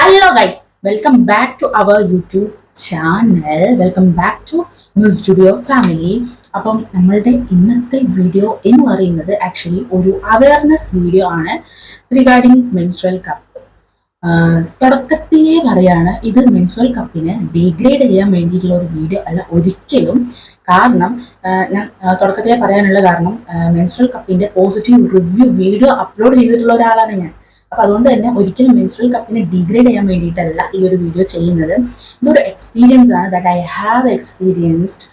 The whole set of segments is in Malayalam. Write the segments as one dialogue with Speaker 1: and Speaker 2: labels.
Speaker 1: Hello guys welcome back to our YouTube channel welcome back to news studio family അപ്പം നമ്മളുടെ ഇന്നത്തെ വീഡിയോ എന്ന് പറയുന്നത് ആക്ച്വലി ഒരു അവയർനെസ് വീഡിയോ ആണ് റിഗാർഡിങ് മെൻസ്ട്രൽ കപ്പ് തുടക്കത്തിലേ പറയാണ് ഇത് മെൻസ്ട്രൽ കപ്പിനെ ഡീഗ്രേഡ് ചെയ്യാൻ വേണ്ടിയിട്ടുള്ള ഒരു വീഡിയോ അല്ല ഒരിക്കലും. കാരണം ഞാൻ തുടക്കത്തിലേ പറയാനുള്ള കാരണം മെൻസ്ട്രൽ കപ്പിന്റെ പോസിറ്റീവ് റിവ്യൂ വീഡിയോ അപ്ലോഡ് ചെയ്തിട്ടുള്ള ഒരാളാണ് ഞാൻ. അപ്പൊ അതുകൊണ്ട് തന്നെ ഒരിക്കലും മെൻസ്ട്രൽ കപ്പിനെ ഡിഗ്രേഡ് ചെയ്യാൻ വേണ്ടിയിട്ടല്ല ഈ ഒരു വീഡിയോ ചെയ്യുന്നത്. ഇതൊരു എക്സ്പീരിയൻസ് ആണ് that I have experienced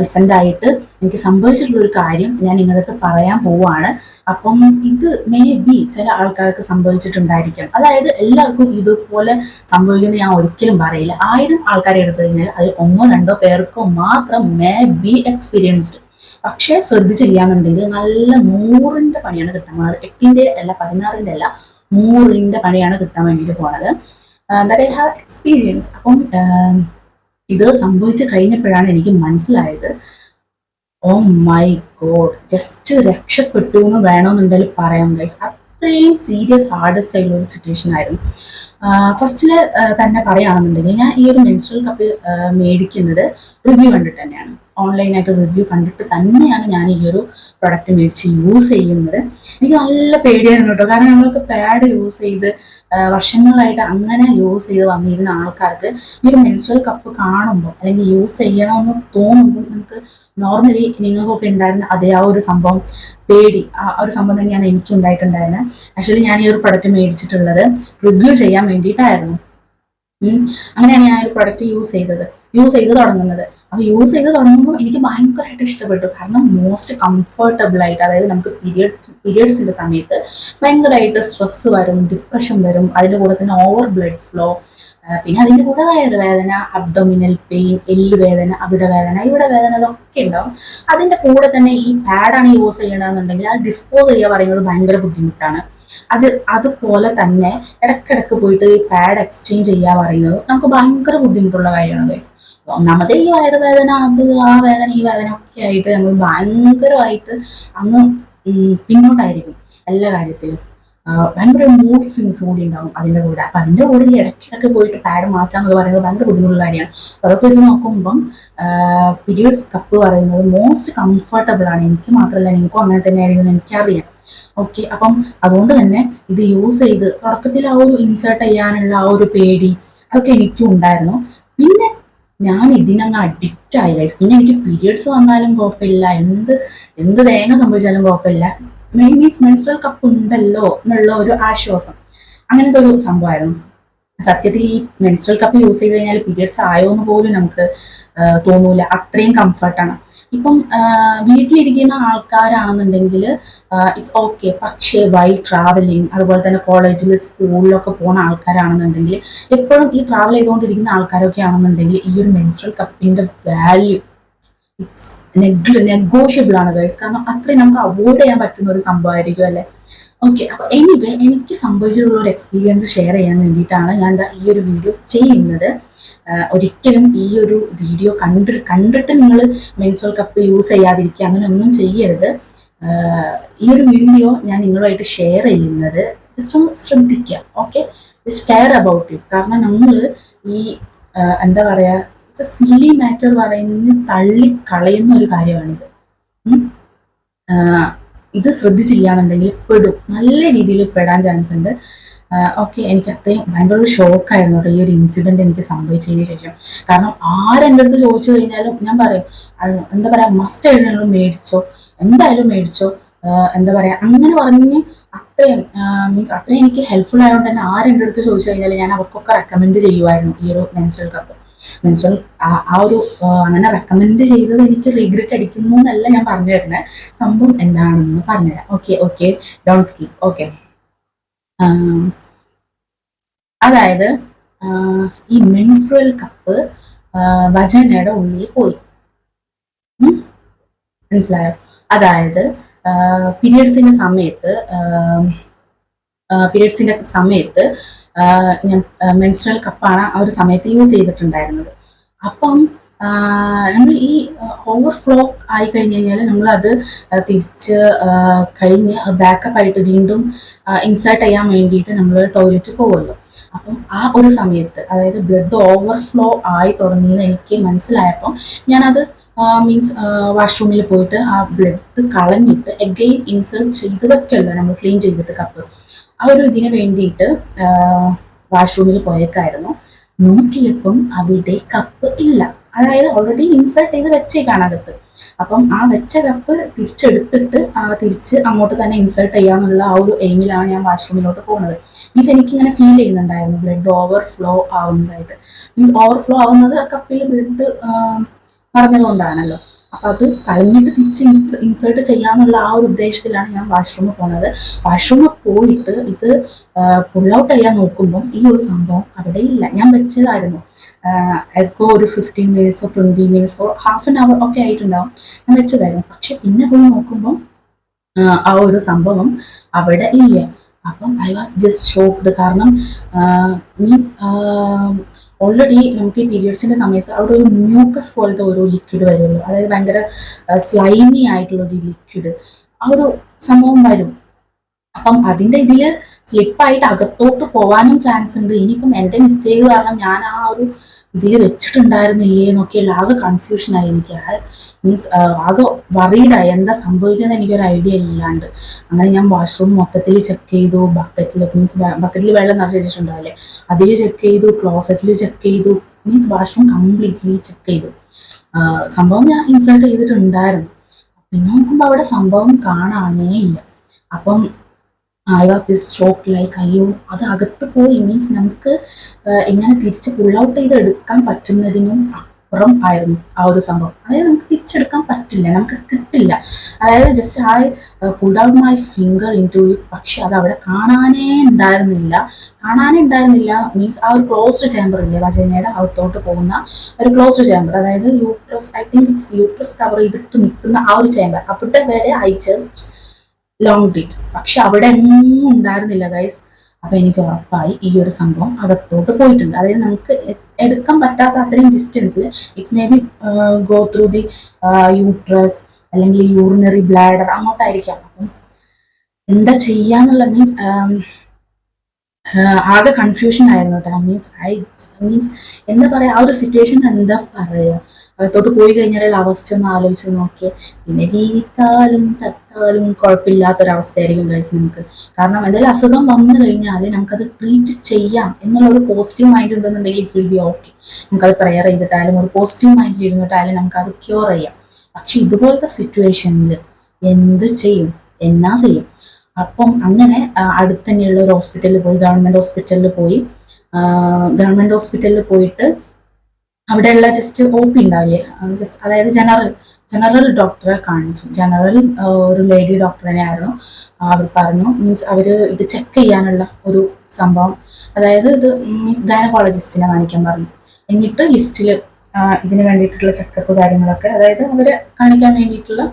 Speaker 1: recent ആയിട്ട് എനിക്ക് സംഭവിച്ചിട്ടുള്ള ഒരു കാര്യം ഞാൻ നിങ്ങളുടെ അടുത്ത് പറയാൻ പോവാണ്. അപ്പം ഇത് മേ ബി ചില ആൾക്കാർക്ക് സംഭവിച്ചിട്ടുണ്ടായിരിക്കാം. അതായത് എല്ലാവർക്കും ഇതുപോലെ സംഭവിക്കുന്നത് ഞാൻ ഒരിക്കലും പറയില്ല. ആയിരം ആൾക്കാരെ എടുത്തു കഴിഞ്ഞാൽ അതിൽ ഒന്നോ രണ്ടോ പേർക്കോ മാത്രം മേ ബി എക്സ്പീരിയൻസ്ഡ് പക്ഷേ ശ്രദ്ധിച്ചില്ലാന്നുണ്ടെങ്കിൽ നല്ല നൂറിന്റെ പണിയാണ് കിട്ടുന്നത്. എട്ടിന്റെ അല്ല പതിനാറിന്റെ അല്ല നൂറിന്റെ പഴയാണ് കിട്ടാൻ വേണ്ടിയിട്ട് പോണത്. ദാറ്റ് ഐ ഹാവ് എക്സ്പീരിയൻസ് അപ്പം ഇത് സംഭവിച്ചു കഴിഞ്ഞപ്പോഴാണ് എനിക്ക് മനസ്സിലായത്. ഓ മൈ ഗോഡ് ജസ്റ്റ് രക്ഷപ്പെട്ടു എന്ന് വേണമെന്നുണ്ടെങ്കിൽ പറയാം ഗൈസ് അത്രയും സീരിയസ് ഹാർഡസ്റ്റ് ആയിട്ടുള്ള ഒരു സിറ്റുവേഷൻ ആയിരുന്നു. ഫസ്റ്റിൽ തന്നെ പറയുകയാണെന്നുണ്ടെങ്കിൽ ഞാൻ ഈ ഒരു മെൻസ്ട്രൽ കപ്പ് മേടിക്കുന്നത് റിവ്യൂ കണ്ടിട്ട് തന്നെയാണ്. ഓൺലൈനായിട്ട് റിവ്യൂ കണ്ടിട്ട് തന്നെയാണ് ഞാൻ ഈ ഒരു പ്രൊഡക്റ്റ് മേടിച്ച് യൂസ് ചെയ്യുന്നത്. എനിക്ക് നല്ല പേടിയായിരുന്നു കേട്ടോ. കാരണം നമ്മൾക്ക് പാഡ് യൂസ് ചെയ്ത് വർഷങ്ങളായിട്ട് അങ്ങനെ യൂസ് ചെയ്ത് വന്നിരുന്ന ആൾക്കാർക്ക് ഈ ഒരു മെൻസ്ട്രൽ കപ്പ് കാണുമ്പോൾ അല്ലെങ്കിൽ യൂസ് ചെയ്യണമെന്ന് തോന്നുമ്പോൾ നമുക്ക് നോർമലി നിങ്ങൾക്കൊക്കെ ഉണ്ടായിരുന്ന അതേ ആ ഒരു സംഭവം പേടി ആ ഒരു സംഭവം തന്നെയാണ് എനിക്ക് ഉണ്ടായിട്ടുണ്ടായിരുന്നത് ആക്ച്വലി ഞാൻ ഈ ഒരു പ്രൊഡക്റ്റ് മേടിച്ചിട്ടുള്ളത് റിവ്യൂ ചെയ്യാൻ വേണ്ടിയിട്ടായിരുന്നു. അങ്ങനെയാണ് ഞാൻ ഒരു പ്രൊഡക്റ്റ് യൂസ് ചെയ്തത്. യൂസ് ചെയ്ത് തുടങ്ങുന്നത്. അപ്പൊ യൂസ് ചെയ്ത് തുടങ്ങുമ്പോൾ എനിക്ക് ഭയങ്കരമായിട്ട് ഇഷ്ടപ്പെട്ടു. കാരണം മോസ്റ്റ് കംഫർട്ടബിൾ ആയിട്ട് അതായത് നമുക്ക് പീരിയഡ് പീരിയഡ്സിന്റെ സമയത്ത് ഭയങ്കരമായിട്ട് സ്ട്രെസ് വരും ഡിപ്രഷൻ വരും അതിന്റെ കൂടെ തന്നെ ഓവർ ബ്ലഡ് ഫ്ലോ പിന്നെ അതിന്റെ കൂടെ വയറുവേദന അബ്ഡോമിനൽ പെയിൻ എല്ലുവേദന അവിടെ വേദന ഇവിടെ വേദന ഇതൊക്കെ ഉണ്ടാവും. അതിന്റെ കൂടെ തന്നെ ഈ പാഡാണ് യൂസ് ചെയ്യണമെന്നുണ്ടെങ്കിൽ അത് ഡിസ്പോസ് ചെയ്യുക പറയുന്നത് ഭയങ്കര ബുദ്ധിമുട്ടാണ്. അത് അതുപോലെ തന്നെ ഇടയ്ക്കിടയ്ക്ക് പോയിട്ട് ഈ പാഡ് എക്സ്ചേഞ്ച് ചെയ്യുക പറയുന്നത് നമുക്ക് ഭയങ്കര ബുദ്ധിമുട്ടുള്ള കാര്യമാണ് ഗൈസ് ഒന്നാമത് ഈ വയറുവേദന അത് ആ വേദന ഈ വേദന ഒക്കെ ആയിട്ട് നമ്മൾ ഭയങ്കരമായിട്ട് അങ്ങ് പിന്നോട്ടായിരിക്കും എല്ലാ കാര്യത്തിലും. ഭയങ്കര മൂഡ് സ്വിങ്സ് കൂടി ഉണ്ടാവും അതിന്റെ കൂടെ. അപ്പൊ അതിന്റെ കൂടെ ഈ ഇടയ്ക്കിടയ്ക്ക് പോയിട്ട് പാഡ് മാറ്റാം എന്ന് പറയുന്നത് ഭയങ്കര ബുദ്ധിമുട്ടുള്ള കാര്യമാണ്. അതൊക്കെ വെച്ച് നോക്കുമ്പം പീരിയഡ്സ് കപ്പ് പറയുന്നത് മോസ്റ്റ് കംഫർട്ടബിൾ ആണ്. എനിക്ക് മാത്രമല്ല നിങ്ങൾക്കും അങ്ങനെ തന്നെ ആയിരിക്കും എനിക്കറിയാം. ഓക്കെ അപ്പം അതുകൊണ്ട് തന്നെ ഇത് യൂസ് ചെയ്ത് തുടക്കത്തിൽ ആ ഒരു ഇൻസേർട്ട് ചെയ്യാനുള്ള ആ ഒരു പേടി അതൊക്കെ എനിക്കും ഉണ്ടായിരുന്നു. പിന്നെ ഞാൻ ഇതിനങ്ങ് അഡിക്റ്റ് ആയി guys. പിന്നെ എനിക്ക് പീരിയഡ്സ് വന്നാലും കുഴപ്പമില്ല. എന്ത് എന്ത് തേങ്ങ സംഭവിച്ചാലും കുഴപ്പമില്ല. മെയിൻ മീൻസ് മെൻസ്ട്രൽ കപ്പ് ഉണ്ടല്ലോ എന്നുള്ള ഒരു ആശ്വാസം. അങ്ങനത്തെ ഒരു സംഭവമായിരുന്നു. സത്യത്തിൽ ഈ മെൻസ്ട്രൽ കപ്പ് യൂസ് ചെയ്ത് കഴിഞ്ഞാൽ പീരിയഡ്സ് ആയോ എന്ന് പോലും നമുക്ക് തോന്നൂല. അത്രയും കംഫർട്ടാണ് ഇപ്പം വീട്ടിലിരിക്കുന്ന ആൾക്കാരാണെന്നുണ്ടെങ്കിൽ ഇറ്റ്സ് ഓക്കെ പക്ഷേ വൈ ട്രാവലിങ് അതുപോലെ തന്നെ കോളേജിൽ സ്കൂളിലൊക്കെ പോകുന്ന ആൾക്കാരാണെന്നുണ്ടെങ്കിൽ എപ്പോഴും ഈ ട്രാവൽ ചെയ്തുകൊണ്ടിരിക്കുന്ന ആൾക്കാരൊക്കെ ആണെന്നുണ്ടെങ്കിൽ ഈ ഒരു മെൻസ്ട്രൽ കപ്പിന്റെ വാല്യൂ ഇറ്റ്സ് നെഗോഷ്യബിൾ ആണ് ഗൈസ് കാരണം അത്രയും നമുക്ക് അവോയ്ഡ് ചെയ്യാൻ പറ്റുന്ന ഒരു സംഭവമായിരിക്കും അല്ലേ? ഓക്കെ അപ്പൊ എനിവേ എനിക്ക് സംഭവിച്ചിട്ടുള്ള ഒരു എക്സ്പീരിയൻസ് ഷെയർ ചെയ്യാൻ വേണ്ടിയിട്ടാണ് ഞാൻ ഈ ഒരു വീഡിയോ ചെയ്യുന്നത്. ഒരിക്കലും ഈ ഒരു വീഡിയോ കണ്ട് കണ്ടിട്ട് നിങ്ങൾ മെൻസോൾ കപ്പ് യൂസ് ചെയ്യാതിരിക്കുക അങ്ങനെ ഒന്നും ചെയ്യരുത്. ഈ ഒരു വീഡിയോ ഞാൻ നിങ്ങളുമായിട്ട് ഷെയർ ചെയ്യുന്നത് ജസ്റ്റ് ഒന്ന് ശ്രദ്ധിക്കുക okay just care about it കാരണം നമ്മൾ ഈ എന്താ എ സില്ലി മാറ്റർ പറയുന്ന തള്ളി കളയുന്ന ഒരു കാര്യമാണിത്. ഇത് ശ്രദ്ധിച്ചില്ല എന്നുണ്ടെങ്കിൽ പെടും. നല്ല രീതിയിൽ പെടാൻ ചാൻസ് ഉണ്ട്. ഓക്കെ എനിക്ക് അത്രയും ഭയങ്കര ഒരു ഷോക്കായിരുന്നു ഈ ഒരു ഇൻസിഡന്റ് എനിക്ക് സംഭവിച്ചതിന് ശേഷം. കാരണം ആരെന്റെ അടുത്ത് ചോദിച്ചു കഴിഞ്ഞാലും ഞാൻ പറയും എന്താ പറയാ മസ്റ്റ് എഴുതാനും മേടിച്ചോ എന്തായാലും മേടിച്ചോ എന്താ പറയാ അങ്ങനെ പറഞ്ഞ് അത്രയും മീൻസ് അത്രയും എനിക്ക് ഹെൽപ്ഫുൾ ആയതുകൊണ്ട് തന്നെ ആരെന്റെ അടുത്ത് ചോദിച്ചു കഴിഞ്ഞാൽ ഞാൻ അവർക്കൊക്കെ റെക്കമെൻഡ് ചെയ്യുമായിരുന്നു ഈ ഒരു മെൻസ്ട്രൽ കപ്പ് മെൻസ്ട്രൽ ആ ഒരു അങ്ങനെ റെക്കമെൻഡ് ചെയ്തത് എനിക്ക് റിഗ്രറ്റ് അടിക്കുന്നു എന്നല്ല ഞാൻ പറഞ്ഞു തരുന്നത് സംഭവം എന്താണെന്ന് പറഞ്ഞുതരാം. Okay okay don scheme okay. അതായത് ഈ മെൻസ്ട്രൽ കപ്പ് വചനയുടെ ഉള്ളിൽ പോയി. മനസ്സിലായോ? അതായത് പീരിയഡ്സിന്റെ സമയത്ത് പീരിയഡ്സിന്റെ സമയത്ത് ഞാൻ മെൻസ്ട്രൽ കപ്പാണ് ആ ഒരു സമയത്ത് യൂസ് ചെയ്തിട്ടുണ്ടായിരുന്നത്. അപ്പം നമ്മൾ ഈ ഓവർഫ്ലോ ആയി കഴിഞ്ഞ് കഴിഞ്ഞാൽ നമ്മൾ അത് തിരിച്ച് കഴിഞ്ഞ് ബാക്കപ്പ് ആയിട്ട് വീണ്ടും ഇൻസേർട്ട് ചെയ്യാൻ വേണ്ടിയിട്ട് നമ്മൾ ടോയ്ലറ്റിൽ പോകുമല്ലോ അപ്പം ആ ഒരു സമയത്ത് അതായത് ബ്ലഡ് ഓവർഫ്ലോ ആയി തുടങ്ങിയെന്ന് എനിക്ക് മനസ്സിലായപ്പം ഞാനത് മീൻസ് വാഷ്റൂമിൽ പോയിട്ട് ആ ബ്ലഡ് കളഞ്ഞിട്ട് എഗെയിൻ ഇൻസേർട്ട് ചെയ്ത് നമ്മൾ ക്ലീൻ ചെയ്തിട്ട് കപ്പ് ആ ഒരു ഇതിന് വേണ്ടിയിട്ട് വാഷ്റൂമിൽ പോയേക്കായിരുന്നു. നോക്കിയപ്പം അവിടെ കപ്പ് ഇല്ല. അതായത് ഓൾറെഡി ഇൻസേർട്ട് ചെയ്ത് വെച്ചേക്കാണ് അകത്ത്. അപ്പം ആ വെച്ച കപ്പ് തിരിച്ചെടുത്തിട്ട് ആ തിരിച്ച് അങ്ങോട്ട് തന്നെ ഇൻസേർട്ട് ചെയ്യാന്നുള്ള ആ ഒരു എയിമിലാണ് ഞാൻ വാഷ്റൂമിലോട്ട് പോകുന്നത് മീൻസ് എനിക്കിങ്ങനെ ഫീൽ ചെയ്യുന്നുണ്ടായിരുന്നു. ബ്ലഡ് ഓവർ ഫ്ലോ ആവുന്നതായിട്ട്. മീൻസ് ഓവർ ഫ്ലോ ആവുന്നത് ആ കപ്പിൽ ബ്ലഡ് പറഞ്ഞതുകൊണ്ടാണല്ലോ. അത് കളഞ്ഞിട്ട് തിരിച്ച് ഇൻസേർട്ട് ചെയ്യാന്നുള്ള ആ ഒരു ഉദ്ദേശത്തിലാണ് ഞാൻ വാഷ്റൂമിൽ പോണത്. വാഷ്റൂമിൽ പോയിട്ട് ഇത് പുൾ ഔട്ട് ചെയ്യാൻ നോക്കുമ്പോൾ ഈ ഒരു സംഭവം അവിടെ ഇല്ല. ഞാൻ വെച്ചതായിരുന്നു. എക്കോ ഒരു ഫിഫ്റ്റീൻ മിനിറ്റ്സോ ട്വന്റി മിനിറ്റ്സോ ഹാഫ് ആൻ അവർ ഒക്കെ ആയിട്ടുണ്ടാവും. ഞാൻ വെച്ചതായിരുന്നു. പക്ഷെ പിന്നെ പോയി നോക്കുമ്പോൾ ആ ഒരു സംഭവം അവിടെ ഇല്ല. അപ്പം ഐ വാസ് ജസ്റ്റ് ഷോക്ക്ഡ് കാരണം മീൻസ് ഓൾറെഡി നമുക്ക് ഈ പീരിയഡ്സിന്റെ സമയത്ത് അവിടെ ഒരു മ്യൂക്കസ് പോലത്തെ ഒരു ലിക്വിഡ് വരുമല്ലോ അതായത് ഭയങ്കര സ്ലൈമി ആയിട്ടുള്ള ഒരു ലിക്വിഡ് ആ ഒരു സംഭവം വരും. അപ്പം അതിന്റെ ഇതിൽ സ്ലിപ്പായിട്ട് അകത്തോട്ട് പോവാനും ചാൻസ് ഉണ്ട്. ഇനിയിപ്പം എന്റെ മിസ്റ്റേക്ക് കാരണം ഞാൻ ആ ഒരു ഇതിൽ വെച്ചിട്ടുണ്ടായിരുന്നില്ലേ എന്നൊക്കെയുള്ള ആകെ കൺഫ്യൂഷൻ ആയി എനിക്ക്. മീൻസ് ആകെ വറീഡായി എന്താ സംഭവിച്ചതെന്ന് എനിക്കൊരു ഐഡിയ ഇല്ലാണ്ട്. അങ്ങനെ ഞാൻ വാഷ്റൂം മൊത്തത്തിൽ ചെക്ക് ചെയ്തു. ബക്കറ്റിൽ മീൻസ് ബക്കറ്റിൽ വെള്ളം നിറച്ച് വെച്ചിട്ടുണ്ടാവില്ലേ? അതിൽ ചെക്ക് ചെയ്തു. ക്ലോസറ്റിൽ ചെക്ക് ചെയ്തു. മീൻസ് വാഷ്റൂം കംപ്ലീറ്റ്ലി ചെക്ക് ചെയ്തു. സംഭവം ഞാൻ ഇൻസേർട്ട് ചെയ്തിട്ടുണ്ടായിരുന്നു. പിന്നെ നോക്കുമ്പോൾ അവിടെ സംഭവം കാണാനേ ഇല്ല. അപ്പം I was this shock like അയ്യോ അത് അകത്ത് പോയി മീൻസ് നമുക്ക് ആ, എങ്ങനെ തിരിച്ച് പുൾ ഔട്ട് ചെയ്ത് എടുക്കാൻ പറ്റുന്നതിനും അപ്പുറം ആയിരുന്നു ആ ഒരു സംഭവം. അതായത് നമുക്ക് തിരിച്ചെടുക്കാൻ പറ്റില്ല നമുക്ക് കിട്ടില്ല. അതായത് just I pull out my finger in to പക്ഷെ അത് അവിടെ കാണാനേ ഉണ്ടായിരുന്നില്ല. കാണാനേ ഉണ്ടായിരുന്നില്ല മീൻസ് ആ ഒരു ക്ലോസ്ഡ് ചേമ്പർ ഇല്ലേ വജനയുടെ അകത്തോട്ട് പോകുന്ന ഒരു ക്ലോസ്ഡ് ചേമ്പർ അതായത് uterus I think it's uterus cover ചെയ്തിട്ട് നിൽക്കുന്ന ആ ഒരു ചേമ്പർ അവിടെ വരെ ഐ ജസ്റ്റ് ലോങ് ഡിറ്റ് പക്ഷെ അവിടെ ഒന്നും ഉണ്ടായിരുന്നില്ല ഗൈസ് അപ്പൊ എനിക്ക് ഉറപ്പായി ഈ ഒരു സംഭവം അകത്തോട്ട് പോയിട്ടുണ്ട്. അതായത് നമുക്ക് എടുക്കാൻ പറ്റാത്ത അത്രയും ഡിസ്റ്റൻസിൽ it's may be go through the uterus അല്ലെങ്കിൽ യൂറിനറി ബ്ലാഡർ അങ്ങോട്ടായിരിക്കാം. അപ്പം എന്താ ചെയ്യാന്നുള്ള മീൻസ് ആകെ കൺഫ്യൂഷൻ ആയിരുന്നു കേട്ടോ മീൻസ് ഐ മീൻസ് എന്താ പറയാ ആ ഒരു സിറ്റുവേഷൻ എന്താ പറയാ? അകത്തോട്ട് പോയി കഴിഞ്ഞാലുള്ള അവസ്ഥ ഒന്ന് ആലോചിച്ച് നോക്കിയേ. പിന്നെ ജീവിച്ചാലും ചത്താലും കുഴപ്പമില്ലാത്തൊരവസ്ഥയായിരിക്കും ഗൈസ് നമുക്ക്. കാരണം എന്തായാലും അസുഖം വന്നു കഴിഞ്ഞാൽ നമുക്കത് ട്രീറ്റ് ചെയ്യാം എന്നുള്ള ഒരു പോസിറ്റീവ് മൈൻഡ് ഉണ്ടെന്നുണ്ടെങ്കിൽ ഇറ്റ് വിൽ ബി ഓക്കെ നമുക്കത് പ്രെയർ ചെയ്തിട്ടായാലും ഒരു പോസിറ്റീവ് മൈൻഡിൽ ഇരുന്നിട്ടായാലും നമുക്കത് ക്യൂർ ചെയ്യാം. പക്ഷെ ഇതുപോലത്തെ സിറ്റുവേഷനിൽ എന്ത് ചെയ്യും? എന്നാ ചെയ്യും? അപ്പം അങ്ങനെ അടുത്തന്നെയുള്ള അടുത്ത് തന്നെയുള്ള ഒരു ഹോസ്പിറ്റലിൽ പോയി ഗവൺമെന്റ് ഹോസ്പിറ്റലിൽ പോയി. ഗവൺമെന്റ് ഹോസ്പിറ്റലിൽ പോയിട്ട് അവിടെയുള്ള ജസ്റ്റ് ഒ പി ഉണ്ടാവില്ലേ? ജസ്റ്റ് അതായത് ജനറൽ ജനറൽ ഡോക്ടറെ കാണിച്ചു. ജനറൽ ഒരു ലേഡി ഡോക്ടറിനെ ആയിരുന്നു അവർ പറഞ്ഞു മീൻസ് അവർ ഇത് ചെക്ക് ചെയ്യാനുള്ള ഒരു സംഭവം അതായത് ഇത് മീൻസ് ഗൈനക്കോളജിസ്റ്റിനെ കാണിക്കാൻ പറഞ്ഞു. എന്നിട്ട് ലിസ്റ്റിൽ ഇതിന് വേണ്ടിയിട്ടുള്ള ചെക്കപ്പ് കാര്യങ്ങളൊക്കെ അതായത് അവരെ കാണിക്കാൻ വേണ്ടിയിട്ടുള്ള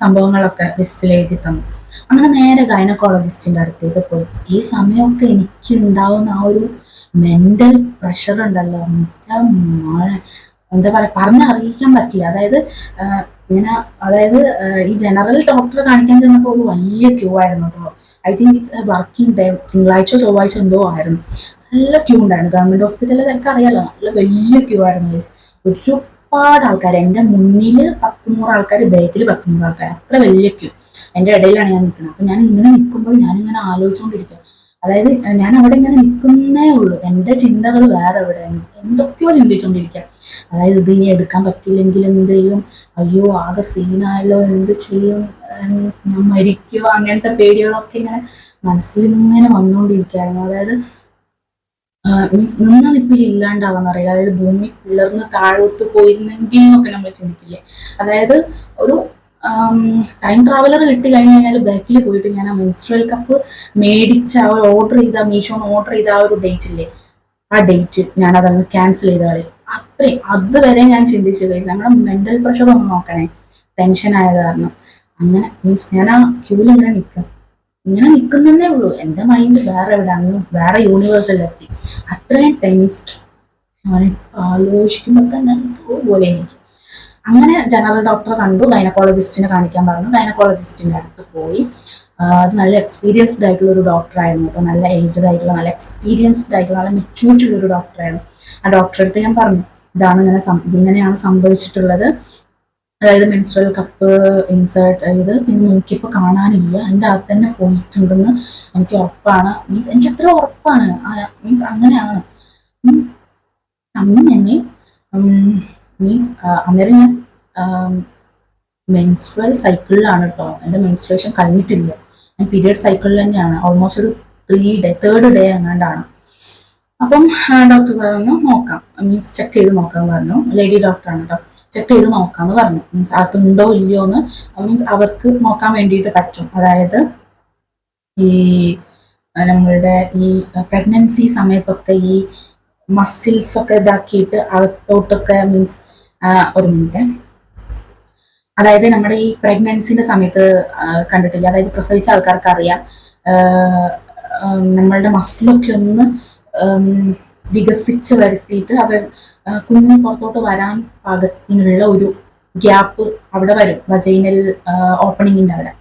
Speaker 1: സംഭവങ്ങളൊക്കെ ലിസ്റ്റിൽ എഴുതി തന്നു. അങ്ങനെ നേരെ ഗൈനക്കോളജിസ്റ്റിന്റെ അടുത്തേക്ക് പോയി. ഈ സമയമൊക്കെ എനിക്ക് ഉണ്ടാവുന്ന ആ ഒരു മെന്റൽ പ്രഷർ ഉണ്ടല്ലോ. എന്താ പറയാ പറഞ്ഞറിയിക്കാൻ പറ്റില്ല. അതായത് ഇങ്ങനെ അതായത് ഈ ജനറൽ ഡോക്ടറെ കാണിക്കാൻ ചെന്നപ്പോൾ ഒരു വലിയ ക്യൂ ആയിരുന്നു കേട്ടോ I think it's working day തിങ്കളാഴ്ച ചൊവ്വാഴ്ച എന്തോ ആയിരുന്നു. നല്ല ക്യൂ ഉണ്ടായിരുന്നു. ഗവൺമെന്റ് ഹോസ്പിറ്റലിൽ എനിക്ക് അറിയാലോ നല്ല വലിയ ക്യൂ ആയിരുന്നു. ഒരുപാട് ആൾക്കാർ എന്റെ മുന്നിൽ പത്ത് നൂറ് ആൾക്കാർ ബാക്കിൽ പത്ത് നൂറ് ആൾക്കാർ അത്ര വലിയ ക്യൂ എന്റെ ഇടയിലാണ് ഞാൻ നിൽക്കുന്നത് അപ്പൊ ഞാൻ ഇങ്ങനെ നിൽക്കുമ്പോൾ ഞാനിങ്ങനെ ആലോചിച്ചുകൊണ്ടിരിക്കുക അതായത് ഞാൻ അവിടെ ഇങ്ങനെ നിൽക്കുന്നേ ഉള്ളൂ. എന്റെ ചിന്തകൾ വേറെ എവിടെ? എന്തൊക്കെയോ ചിന്തിച്ചുകൊണ്ടിരിക്കുക അതായത് ഇത് ഇനി എടുക്കാൻ പറ്റില്ലെങ്കിൽ എന്ത് ചെയ്യും? അയ്യോ ആകെ സീനായല്ലോ എന്ത് ചെയ്യും? ഞാൻ മരിക്കോ അങ്ങനത്തെ പേടികളൊക്കെ ഇങ്ങനെ മനസ്സിൽ ഇങ്ങനെ വന്നുകൊണ്ടിരിക്കുകയായിരുന്നു അതായത് മീൻസ് നിന്ന നിപ്പിൽ ഇല്ലാണ്ടാവാന്ന് അറിയില്ല അതായത് ഭൂമി പിളർന്ന് താഴോട്ട് പോയിരുന്നെങ്കിൽ എന്നൊക്കെ നമ്മൾ ചിന്തിക്കില്ലേ? അതായത് ഒരു ടൈം ട്രാവലർ കിട്ടി കഴിഞ്ഞ് കഴിഞ്ഞാൽ ബാക്കിൽ പോയിട്ട് ഞാൻ ആ മെൻസ്ട്രൽ കപ്പ് മേടിച്ച ആ ഒരു ഓർഡർ ചെയ്ത മീഷോന്ന് ഓർഡർ ചെയ്ത ആ ഒരു ഡേറ്റ് ഇല്ലേ? ആ ഡേറ്റ് ഞാൻ അതങ്ങ് ക്യാൻസൽ ചെയ്ത കളയും അത്രയും അതുവരെ ഞാൻ ചിന്തിച്ചു കഴിഞ്ഞു നമ്മുടെ മെന്റൽ പ്രഷർ ഒന്ന് നോക്കണേ. ടെൻഷൻ ആയത് കാരണം. അങ്ങനെ മീൻസ് ഞാൻ ആ ക്യൂവിൽ ഇങ്ങനെ നിൽക്കും ഇങ്ങനെ നിൽക്കുന്നതേ ഉള്ളൂ. എന്റെ മൈൻഡ് വേറെ എവിടെ? അങ്ങ് വേറെ യൂണിവേഴ്സിലെത്തി അത്രയും ടെൻസ്ഡ് ആലോചിക്കുമ്പോൾ തന്നെ പോലെ എനിക്ക്. അങ്ങനെ ജനറൽ ഡോക്ടറെ കണ്ടു ഗൈനക്കോളജിസ്റ്റിനെ കാണിക്കാൻ പറഞ്ഞു. ഗൈനക്കോളജിസ്റ്റിന്റെ അടുത്ത് പോയി. അത് നല്ല എക്സ്പീരിയൻസ്ഡ് ആയിട്ടുള്ള ഒരു ഡോക്ടറായിരുന്നു അപ്പോൾ നല്ല ഏജ്ഡ് ആയിട്ടുള്ള നല്ല എക്സ്പീരിയൻസ്ഡ് ആയിട്ടുള്ള നല്ല മെച്യൂരിറ്റി ഉള്ള ഒരു ഡോക്ടറായിരുന്നു ആ ഡോക്ടറെ അടുത്ത് ഞാൻ പറഞ്ഞു ഇതാണ് ഇങ്ങനെ ഇങ്ങനെയാണ് സംഭവിച്ചിട്ടുള്ളത്. അതായത് മെൻസ്ട്രൽ കപ്പ് ഇൻസേർട്ട് ചെയ്ത് പിന്നെ നോക്കിയപ്പോൾ കാണാനില്ല. എന്റെ അത് തന്നെ പോയിട്ടുണ്ടെന്ന് എനിക്ക് ഉറപ്പാണ്. മീൻസ് എനിക്ക് അത്ര ഉറപ്പാണ്. മീൻസ് അങ്ങനെയാണ്. അന്ന് തന്നെ മീൻസ് അന്നേരം ഞാൻ മെൻസ്ട്രൽ സൈക്കിളിലാണ് കേട്ടോ എന്റെ മെൻസ്ട്രേഷൻ കഴിഞ്ഞിട്ടില്ല. ഞാൻ പീരിയഡ് സൈക്കിളിൽ തന്നെയാണ്. ഓൾമോസ്റ്റ് ഒരു ത്രീ ഡേ തേർഡ് ഡേ എങ്ങാണ്ടാണ്. അപ്പം ഡോക്ടർ പറഞ്ഞു നോക്കാം. മീൻസ് ചെക്ക് ചെയ്ത് നോക്കാൻ പറഞ്ഞു. ലേഡി ഡോക്ടറാണ് കേട്ടോ ചെക്ക് ചെയ്ത് നോക്കാന്ന് പറഞ്ഞു. മീൻസ് അകത്തുണ്ടോ ഇല്ലയോ എന്ന്. മീൻസ് അവർക്ക് നോക്കാൻ വേണ്ടിയിട്ട് പറ്റും. അതായത് ഈ നമ്മളുടെ ഈ പ്രഗ്നൻസി സമയത്തൊക്കെ ഈ മസിൽസ് ഒക്കെ ഇതാക്കിയിട്ട് അകത്തോട്ടൊക്കെ മീൻസ് ഒരു മിനിറ്റ് അതായത് നമ്മുടെ ഈ പ്രഗ്നൻസിന്റെ സമയത്ത് കണ്ടിട്ടില്ല? അതായത് പ്രസവിച്ച ആൾക്കാർക്ക് അറിയാം. നമ്മളുടെ മസിലൊക്കെ ഒന്ന് വികസിച്ച് വരുത്തിയിട്ട് അവർ കുഞ്ഞിന് പുറത്തോട്ട് വരാൻ പാകത്തിനുള്ള ഒരു ഗ്യാപ്പ് അവിടെ വരും. വജൈനൽ ഓപ്പണിങ്ങിന്റെ അവിടെ.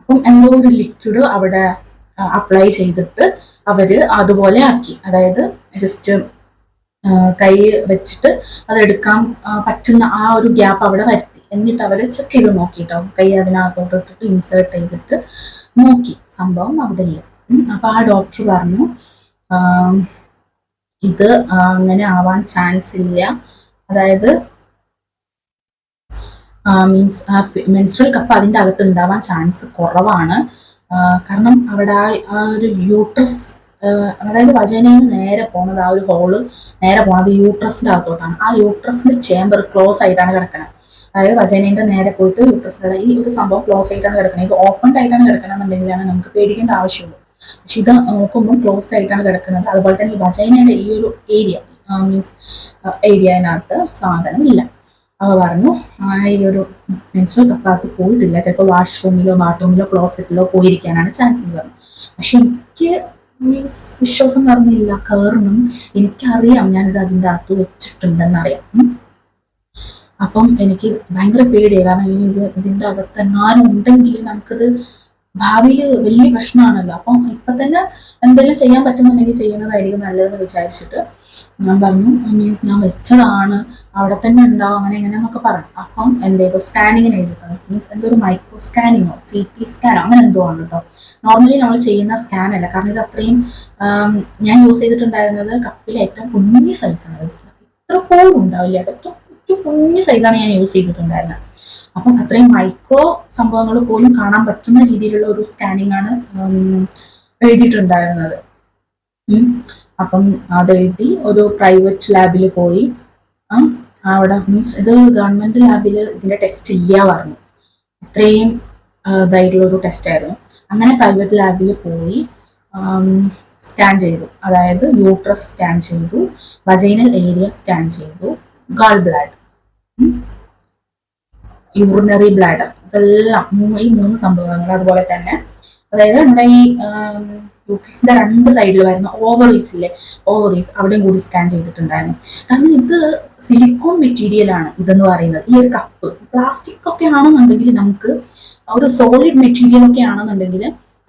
Speaker 1: അപ്പം എന്തോ ഒരു ലിക്വിഡ് അവിടെ അപ്ലൈ ചെയ്തിട്ട് അവർ അതുപോലെ ആക്കി. അതായത് ജസ്റ്റ് കൈ വെച്ചിട്ട് അതെടുക്കാൻ പറ്റുന്ന ആ ഒരു ഗ്യാപ്പ് അവിടെ വരുത്തി. എന്നിട്ട് അവർ ചെക്ക് ചെയ്ത് നോക്കിട്ടോ. കൈ അതിനകത്തോട്ട് ഇട്ടിട്ട് ഇൻസേർട്ട് ചെയ്തിട്ട് നോക്കി. സംഭവം അവിടെ ഇല്ല. അപ്പൊ ആ ഡോക്ടർ പറഞ്ഞു ഇത് അങ്ങനെ ആവാൻ ചാൻസ് ഇല്ല. അതായത് മീൻസ് മെൻസ്ട്രൽ കപ്പ് അതിന്റെ അകത്ത് ഉണ്ടാവാൻ ചാൻസ് കുറവാണ്. കാരണം അവിടെ ആ ഒരു യൂട്രസ് അതായത് വജനയിൽ നിന്ന് നേരെ പോണത് ആ ഒരു ഹോൾ നേരെ പോണത് യൂട്രസിന്റെ അകത്തോട്ടാണ്. ആ യൂട്രസിന്റെ ചേംബർ ക്ലോസ് ആയിട്ടാണ് കിടക്കുന്നത് അതായത് വജനേന്റെ നേരെ പോയിട്ട് യൂട്രസിന്റെ ഈ ഒരു സംഭവം ക്ലോസ് ആയിട്ടാണ് കിടക്കുന്നത് ഇത് ഓപ്പൺ ആയിട്ടാണ് കിടക്കണമെന്നുണ്ടെങ്കിലാണ് നമുക്ക് പേടിക്കേണ്ട ആവശ്യമുള്ളൂ. പക്ഷെ ഇത് നോക്കുമ്പോൾ ക്ലോസ്ഡ് ആയിട്ടാണ് കിടക്കുന്നത് അതുപോലെ തന്നെ ഈ വജൈനയുടെ ഈ ഒരു ഏരിയ മീൻസ് ഏരിയനകത്ത് സാധനം ഇല്ല അവ പറഞ്ഞു ഈ ഒരു മെൻസ്ട്രൽ കപ്പാത്ത് പോയിട്ടില്ല. ചിലപ്പോൾ വാഷ്റൂമിലോ ബാത്റൂമിലോ ക്ലോസറ്റിലോ പോയിരിക്കാനാണ് ചാൻസ് എന്ന് പറഞ്ഞു. പക്ഷെ എനിക്ക് മീൻസ് വിശ്വാസം പറഞ്ഞില്ല കാരണം എനിക്കറിയാം ഞാനിത് അതിന്റെ അകത്ത് വെച്ചിട്ടുണ്ടെന്നറിയാം. അപ്പം എനിക്ക് ഭയങ്കര പേടിയായി കാരണം ഇനി ഇത് ഇതിന്റെ അകത്ത് എങ്ങാനും ഉണ്ടെങ്കിൽ നമുക്കിത് ഭാവിയിൽ വലിയ പ്രശ്നമാണല്ലോ. അപ്പം ഇപ്പൊ തന്നെ എന്തെല്ലാം ചെയ്യാൻ പറ്റുന്നുണ്ടെങ്കിൽ ചെയ്യുന്നതായിരിക്കും നല്ലതെന്ന് വിചാരിച്ചിട്ട് ഞാൻ പറഞ്ഞു മീൻസ് ഞാൻ വെച്ചതാണ് അവിടെ തന്നെ ഉണ്ടാവും അങ്ങനെ ഇങ്ങനെ എന്നൊക്കെ പറഞ്ഞു. അപ്പം എന്തെങ്കിലും സ്കാനിങ്ങിന് എഴുതി മീൻസ് എന്തോ ഒരു മൈക്രോ സ്കാനിങ്ങോ സി ടി സ്കാനോ അങ്ങനെ എന്തോ ആണ് കേട്ടോ നോർമലി നമ്മൾ ചെയ്യുന്ന സ്കാൻ അല്ല. കാരണം ഇത് അത്രയും ഞാൻ യൂസ് ചെയ്തിട്ടുണ്ടായിരുന്നത് കപ്പിലെ ഏറ്റവും കുഞ്ഞു സൈസാണ് ഇത്ര പോലും ഉണ്ടാവില്ല. കേട്ടോ കുഞ്ഞു സൈസാണ് ഞാൻ യൂസ് ചെയ്തിട്ടുണ്ടായിരുന്നത്. അപ്പം അത്രയും മൈക്രോ സംഭവങ്ങൾ പോലും കാണാൻ പറ്റുന്ന രീതിയിലുള്ള ഒരു സ്കാനിങ് ആണ് എഴുതിയിട്ടുണ്ടായിരുന്നത്. അപ്പം അതെഴുതി ഒരു പ്രൈവറ്റ് ലാബിൽ പോയി അവിടെ മീൻസ് ഇത് ഗവൺമെന്റ് ലാബിൽ ഇതിന്റെ ടെസ്റ്റ് ഇല്ല പറഞ്ഞു. അത്രയും ആ, ഇതായിട്ടുള്ള ഒരു ടെസ്റ്റ് ആയിരുന്നു. അങ്ങനെ പ്രൈവറ്റ് ലാബിൽ പോയി സ്കാൻ ചെയ്തു. അതായത് യൂട്രസ് സ്കാൻ ചെയ്തു വജൈനൽ ഏരിയ സ്കാൻ ചെയ്തു ഗാൾ ബ്ലാഡ് യൂറിനറി ബ്ലാഡർ ഇതെല്ലാം ഈ മൂന്ന് സംഭവങ്ങൾ അതുപോലെ തന്നെ. അതായത് നമ്മുടെ ഈ യൂട്രസിന്റെ രണ്ട് സൈഡിൽ വരുന്ന ഓവറീസ് ഇല്ലേ? ഓവറീസ് അവിടെയും കൂടി സ്കാൻ ചെയ്തിട്ടുണ്ടായിരുന്നു. കാരണം ഇത് സിലിക്കോൺ മെറ്റീരിയൽ ആണ് ഇതെന്ന് പറയുന്നത്. ഈ ഒരു കപ്പ് പ്ലാസ്റ്റിക് ഒക്കെ ആണെന്നുണ്ടെങ്കിൽ നമുക്ക് ഒരു സോളിഡ് മെറ്റീരിയൽ ഒക്കെ ആണെന്നുണ്ടെങ്കിൽ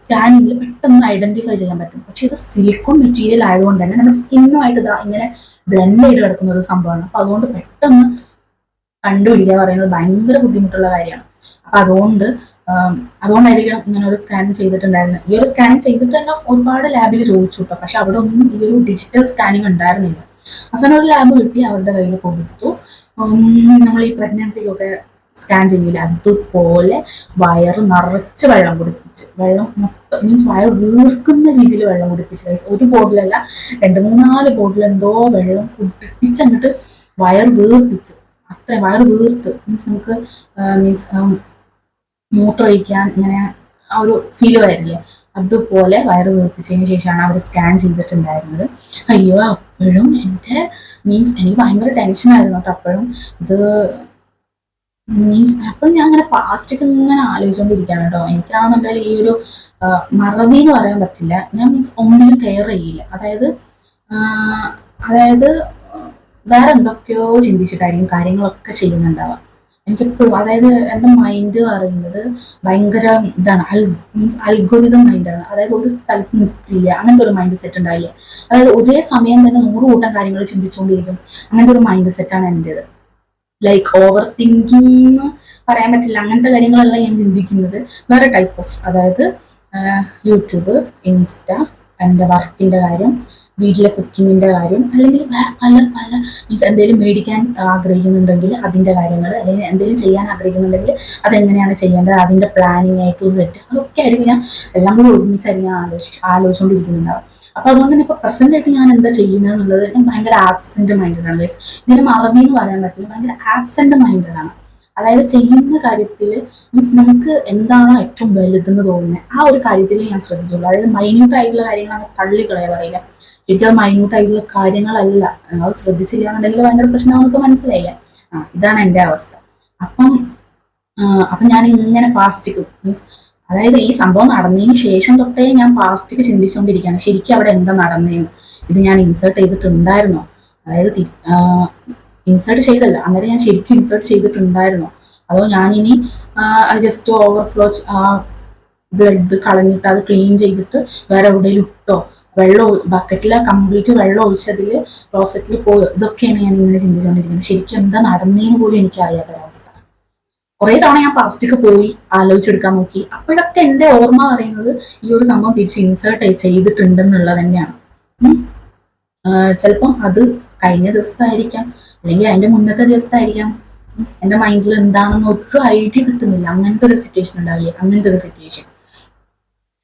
Speaker 1: സ്കാനിങ്ങിൽ പെട്ടെന്ന് ഐഡന്റിഫൈ ചെയ്യാൻ പറ്റും. പക്ഷെ ഇത് സിലിക്കോൺ മെറ്റീരിയൽ ആയതുകൊണ്ട് തന്നെ നമ്മുടെ സ്കിന്നുമായിട്ട് ഇതാ ഇങ്ങനെ ബ്ലെൻഡ് ചെയ്ത് കിടക്കുന്ന ഒരു സംഭവമാണ്. അപ്പൊ അതുകൊണ്ട് പെട്ടെന്ന് കണ്ടുപിടിക്കുക പറയുന്നത് ഭയങ്കര ബുദ്ധിമുട്ടുള്ള കാര്യമാണ്. അപ്പൊ അതുകൊണ്ട് അതുകൊണ്ടായിരിക്കണം ഇങ്ങനെ ഒരു സ്കാനിങ് ചെയ്തിട്ടുണ്ടായിരുന്നത്. ഈ ഒരു സ്കാനിങ് ചെയ്തിട്ട് തന്നെ ഒരുപാട് ലാബിൽ ചോദിച്ചു കേട്ടോ പക്ഷെ അവിടെ ഒന്നും ഈ ഒരു ഡിജിറ്റൽ സ്കാനിങ് ഉണ്ടായിരുന്നില്ല. അവസാനം ഒരു ലാബ് കിട്ടി അവരുടെ കയ്യിൽ കൊടുത്തു. നമ്മൾ ഈ പ്രഗ്നൻസിക്കൊക്കെ സ്കാൻ ചെയ്യില്ല അതുപോലെ വയറ് നിറച്ച് വെള്ളം കുടിപ്പിച്ച്. വെള്ളം മൊത്തം മീൻസ് വയർ വീർക്കുന്ന രീതിയിൽ വെള്ളം കുടിപ്പിച്ച്. ഒരു ബോട്ടിലല്ല രണ്ട് മൂന്നാൽ ബോട്ടിൽ എന്തോ വെള്ളം കുടിപ്പിച്ച് എന്നിട്ട് വയർ വീർപ്പിച്ച്. അത്ര വയർ വീർത്ത്. മീൻസ് നമുക്ക് മീൻസ് മൂത്രമൊഴിക്കാൻ ഇങ്ങനെ ആ ഒരു ഫീൽ വരില്ലേ? അതുപോലെ വയറ് വീർപ്പിച്ചതിന് ശേഷമാണ് അവർ സ്കാൻ ചെയ്തിട്ടുണ്ടായിരുന്നത്. അയ്യോ അപ്പോഴും എന്റെ മീൻസ് എനിക്ക് ഭയങ്കര ടെൻഷനായിരുന്നു കേട്ടോ അപ്പോഴും. ഇത് മീൻസ് അപ്പോഴും ഞാൻ അങ്ങനെ പാസ്റ്റൊക്കെ ഇങ്ങനെ ആലോചിച്ചുകൊണ്ടിരിക്കുകയാണ് കേട്ടോ. എനിക്കാണെന്നുണ്ടെങ്കിൽ ഈ ഒരു മറവി എന്ന് പറയാൻ പറ്റില്ല. ഞാൻ മീൻസ് ഒന്നിനും കെയർ ചെയ്യില്ല. അതായത് അതായത് വേറെ എന്തൊക്കെയോ ചിന്തിച്ചിട്ടായിരിക്കും കാര്യങ്ങളൊക്കെ ചെയ്യുന്നുണ്ടാവുക. എനിക്കെപ്പോഴും അതായത് എന്റെ മൈൻഡ് പറയുന്നത് ഭയങ്കര ഇതാണ് മീൻസ് അൽഗോരിതം മൈൻഡാണ് അതായത് ഒരു സ്ഥലത്ത് നിൽക്കില്ല അങ്ങനത്തെ ഒരു മൈൻഡ് സെറ്റ് ഉണ്ടാവില്ല. അതായത് ഒരേ സമയം തന്നെ നൂറ് കൂട്ടം കാര്യങ്ങൾ ചിന്തിച്ചുകൊണ്ടിരിക്കും. അങ്ങനത്തെ ഒരു മൈൻഡ് സെറ്റാണ് എന്റെത്. ലൈക്ക് ഓവർ തിങ്കിങ് പറയാൻ പറ്റില്ല അങ്ങനത്തെ കാര്യങ്ങളല്ല ഞാൻ ചിന്തിക്കുന്നത്. വേറെ ടൈപ്പ് ഓഫ് അതായത് യൂട്യൂബ് ഇൻസ്റ്റ എന്റെ വർക്കിന്റെ കാര്യം വീട്ടിലെ കുക്കിങ്ങിന്റെ കാര്യം അല്ലെങ്കിൽ പല പല മീൻസ് എന്തെങ്കിലും മേടിക്കാൻ ആഗ്രഹിക്കുന്നുണ്ടെങ്കിൽ അതിന്റെ കാര്യങ്ങൾ അല്ലെങ്കിൽ എന്തെങ്കിലും ചെയ്യാൻ ആഗ്രഹിക്കുന്നുണ്ടെങ്കിൽ അതെങ്ങനെയാണ് ചെയ്യേണ്ടത് അതിന്റെ പ്ലാനിങ് എ ടു സെറ്റ് അതൊക്കെ ആയിരിക്കും ഞാൻ എല്ലാം കൂടി ഒരുമിച്ചായിരിക്കും ആലോചിച്ച് ആലോചിച്ചുകൊണ്ടിരിക്കുന്നുണ്ടാവും അപ്പോൾ അതുകൊണ്ട് തന്നെ ഇപ്പോൾ പ്രസന്റ് ആയിട്ട് ഞാൻ എന്താ ചെയ്യുന്നത് ഞാൻ ഭയങ്കര ആബ്സെന്റ് മൈൻഡാണ് ഗൈസ് ഇതിന് മറവി എന്ന് പറയാൻ പറ്റില്ല ഭയങ്കര ആബ്സെന്റ് മൈൻഡാണ് അതായത് ചെയ്യുന്ന കാര്യത്തിൽ മീൻസ് നമുക്ക് എന്താണോ ഏറ്റവും വലുതെന്ന് തോന്നുന്നത് ആ ഒരു കാര്യത്തിൽ ഞാൻ ശ്രദ്ധിക്കുള്ളൂ. അതായത് മൈന്യൂട്ട് ആയിട്ടുള്ള കാര്യങ്ങളാണ് അങ്ങ് തള്ളിക്കളയാ പറയില്ല. ശരിക്കും അത് മൈന്യൂട്ടായിട്ടുള്ള കാര്യങ്ങളല്ല. അത് ശ്രദ്ധിച്ചില്ല എന്നുണ്ടെങ്കിൽ ഭയങ്കര പ്രശ്നമാണെന്ന് ഇപ്പൊ മനസ്സിലായില്ല? ആ ഇതാണ് എന്റെ അവസ്ഥ. അപ്പം അപ്പം ഞാൻ ഇങ്ങനെ പ്ലാസ്റ്റിക് മീൻസ് അതായത് ഈ സംഭവം നടന്നതിന് ശേഷം തൊട്ടേ ഞാൻ പ്ലാസ്റ്റിക് ചിന്തിച്ചുകൊണ്ടിരിക്കുകയാണ്. ശരിക്കും അവിടെ എന്താ നടന്നതെന്ന്. ഇത് ഞാൻ ഇൻസേർട്ട് ചെയ്തിട്ടുണ്ടായിരുന്നോ? അതായത് ഇൻസേർട്ട് ചെയ്തല്ല. അന്നേരം ഞാൻ ശരിക്കും ഇൻസേർട്ട് ചെയ്തിട്ടുണ്ടായിരുന്നോ? അതോ ഞാനിനി ജസ്റ്റ് ഓവർഫ്ലോ ബ്ലഡ് കളഞ്ഞിട്ട് അത് ക്ലീൻ ചെയ്തിട്ട് വേറെ എവിടെയെങ്കിലും ഇട്ടോ? വെള്ളം ബക്കറ്റിൽ കംപ്ലീറ്റ് വെള്ളം ഒഴിച്ചതിൽ ക്ലോസറ്റിൽ പോയോ. ഇതൊക്കെയാണ് ഞാൻ ഇങ്ങനെ ചിന്തിച്ചുകൊണ്ടിരിക്കുന്നത് ശരിക്കും എന്താ നടന്നേന്ന് പോലും എനിക്ക് അറിയാത്തൊരവസ്ഥ കുറെ തവണ ഞാൻ പ്ലാസ്റ്റിക് പോയി ആലോചിച്ചെടുക്കാൻ നോക്കി. അപ്പോഴൊക്കെ എന്റെ ഓർമ്മ പറയുന്നത് ഈ ഒരു സംഭവം തിരിച്ച് ഇൻസേർട്ട് ചെയ്തിട്ടുണ്ടെന്നുള്ളത് തന്നെയാണ്. ചിലപ്പം അത് കഴിഞ്ഞ ദിവസമായിരിക്കാം അല്ലെങ്കിൽ അതിന്റെ മുന്നത്തെ ദിവസമായിരിക്കാം എന്റെ മൈൻഡിൽ എന്താണെന്ന് ഒരു ഐഡിയ കിട്ടുന്നില്ല. അങ്ങനത്തെ ഒരു സിറ്റുവേഷൻ ഉണ്ടാവില്ലേ? അങ്ങനത്തെ ഒരു സിറ്റുവേഷൻ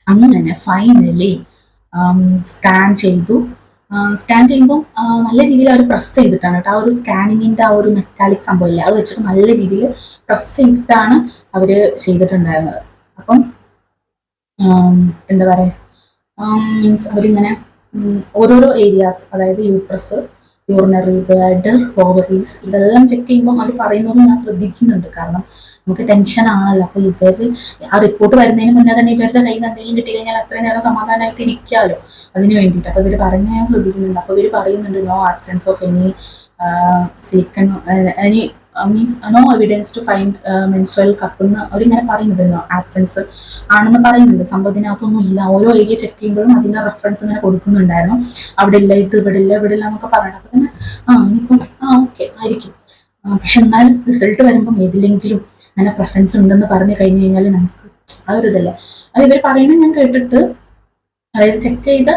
Speaker 1: അങ്ങനെ ഫൈനലി സ്കാൻ ചെയ്തു. സ്കാൻ ചെയ്യുമ്പോൾ നല്ല രീതിയിൽ അവർ പ്രസ് ചെയ്തിട്ടാണ് കേട്ടോ. ആ ഒരു സ്കാനിങ്ങിന്റെ ആ ഒരു മെറ്റാലിക് സംഭവം ഇല്ല അത് വെച്ചിട്ട് നല്ല രീതിയിൽ പ്രസ് ചെയ്തിട്ടാണ് അവർ ചെയ്തിട്ടുണ്ടായിരുന്നത്. അപ്പം എന്താ പറയുക മീൻസ് അവരിങ്ങനെ ഓരോരോ ഏരിയാസ് അതായത് യൂട്രസ് യൂറിനറി ബ്ലഡ് ഓവറീസ് ഇതെല്ലാം ചെക്ക് ചെയ്യുമ്പോൾ അവർ പറയുന്നതും ഞാൻ ശ്രദ്ധിക്കുന്നുണ്ട്. കാരണം നമുക്ക് ടെൻഷൻ ആണല്ലോ. അപ്പൊ ഇവർ ആ റിപ്പോർട്ട് വരുന്നതിന് മുന്നേ തന്നെ ഇവരുടെ കയ്യിൽ നിന്ന് എന്തെങ്കിലും കിട്ടി കഴിഞ്ഞാൽ അത്രയും നേരം സമാധാനമായിട്ട് ഇരിക്കാമല്ലോ അതിന് വേണ്ടിയിട്ട്. അപ്പൊ ഇവർ പറഞ്ഞ ഞാൻ ശ്രദ്ധിക്കുന്നുണ്ട്. അപ്പൊ ഇവർ പറയുന്നുണ്ട് no absence of any sicken any means no evidence to find menstrual cup എന്ന് അവരിങ്ങനെ പറയുന്നുണ്ട് ആബ്സെൻസ് ആണെന്ന് പറയുന്നുണ്ട്. സംഭവത്തിനകത്തൊന്നും ഇല്ല ഓരോ ഏരിയ ചെക്ക് ചെയ്യുമ്പോഴും അതിന്റെ റെഫറൻസ് ഇങ്ങനെ കൊടുക്കുന്നുണ്ടായിരുന്നു. അവിടെ ഇല്ല ഇത് ഇവിടെ ഇല്ല ഇവിടെ ഇല്ല എന്നൊക്കെ പറയണം അപ്പൊ തന്നെ ആ ഇനിയിപ്പം ആ ഓക്കെ ആയിരിക്കും. പക്ഷെ എന്നാലും റിസൾട്ട് വരുമ്പം ഏതിലെങ്കിലും അങ്ങനെ പ്രസൻസ് ഉണ്ടെന്ന് പറഞ്ഞു കഴിഞ്ഞു കഴിഞ്ഞാൽ നമുക്ക് ആ ഒരു ഇതല്ലേ. അത് ഇവർ പറയുന്നത് ഞാൻ കേട്ടിട്ട് അതായത് ചെക്ക് ചെയ്ത്